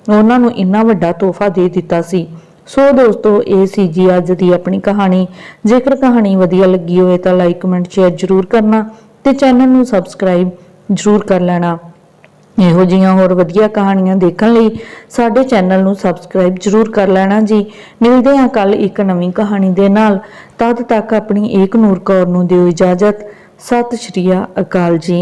ਉਹਨਾਂ ਨੂੰ ਇੰਨਾ ਵੱਡਾ ਤੋਹਫਾ ਦੇ ਦਿੱਤਾ ਸੀ। ਸੋ ਦੋਸਤੋ, ਇਹ ਸੀ ਜੀ ਅੱਜ ਦੀ ਆਪਣੀ ਕਹਾਣੀ। ਜੇਕਰ ਕਹਾਣੀ ਵਧੀਆ ਲੱਗੀ ਹੋਵੇ ਤਾਂ ਲਾਈਕ ਕਮੈਂਟ ਸ਼ੇਅਰ ਜ਼ਰੂਰ ਕਰਨਾ ਤੇ ਚੈਨਲ ਨੂੰ ਸਬਸਕ੍ਰਾਈਬ ਜ਼ਰੂਰ ਕਰ ਲੈਣਾ। ਇਹੋ ਜਿਹੀਆਂ ਹੋਰ ਵਧੀਆ ਕਹਾਣੀਆਂ ਦੇਖਣ ਲਈ ਸਾਡੇ ਚੈਨਲ ਨੂੰ ਸਬਸਕ੍ਰਾਈਬ ਜ਼ਰੂਰ ਕਰ ਲੈਣਾ ਜੀ। ਮਿਲਦੇ ਹਾਂ ਕੱਲ ਇੱਕ ਨਵੀਂ ਕਹਾਣੀ ਦੇ ਨਾਲ। ਤਦ ਤੱਕ ਆਪਣੀ ਏਕ ਨੂਰ ਕੌਰ ਨੂੰ ਦਿਓ ਇਜਾਜ਼ਤ। ਸਤਿ ਸ਼੍ਰੀ ਅਕਾਲ ਜੀ।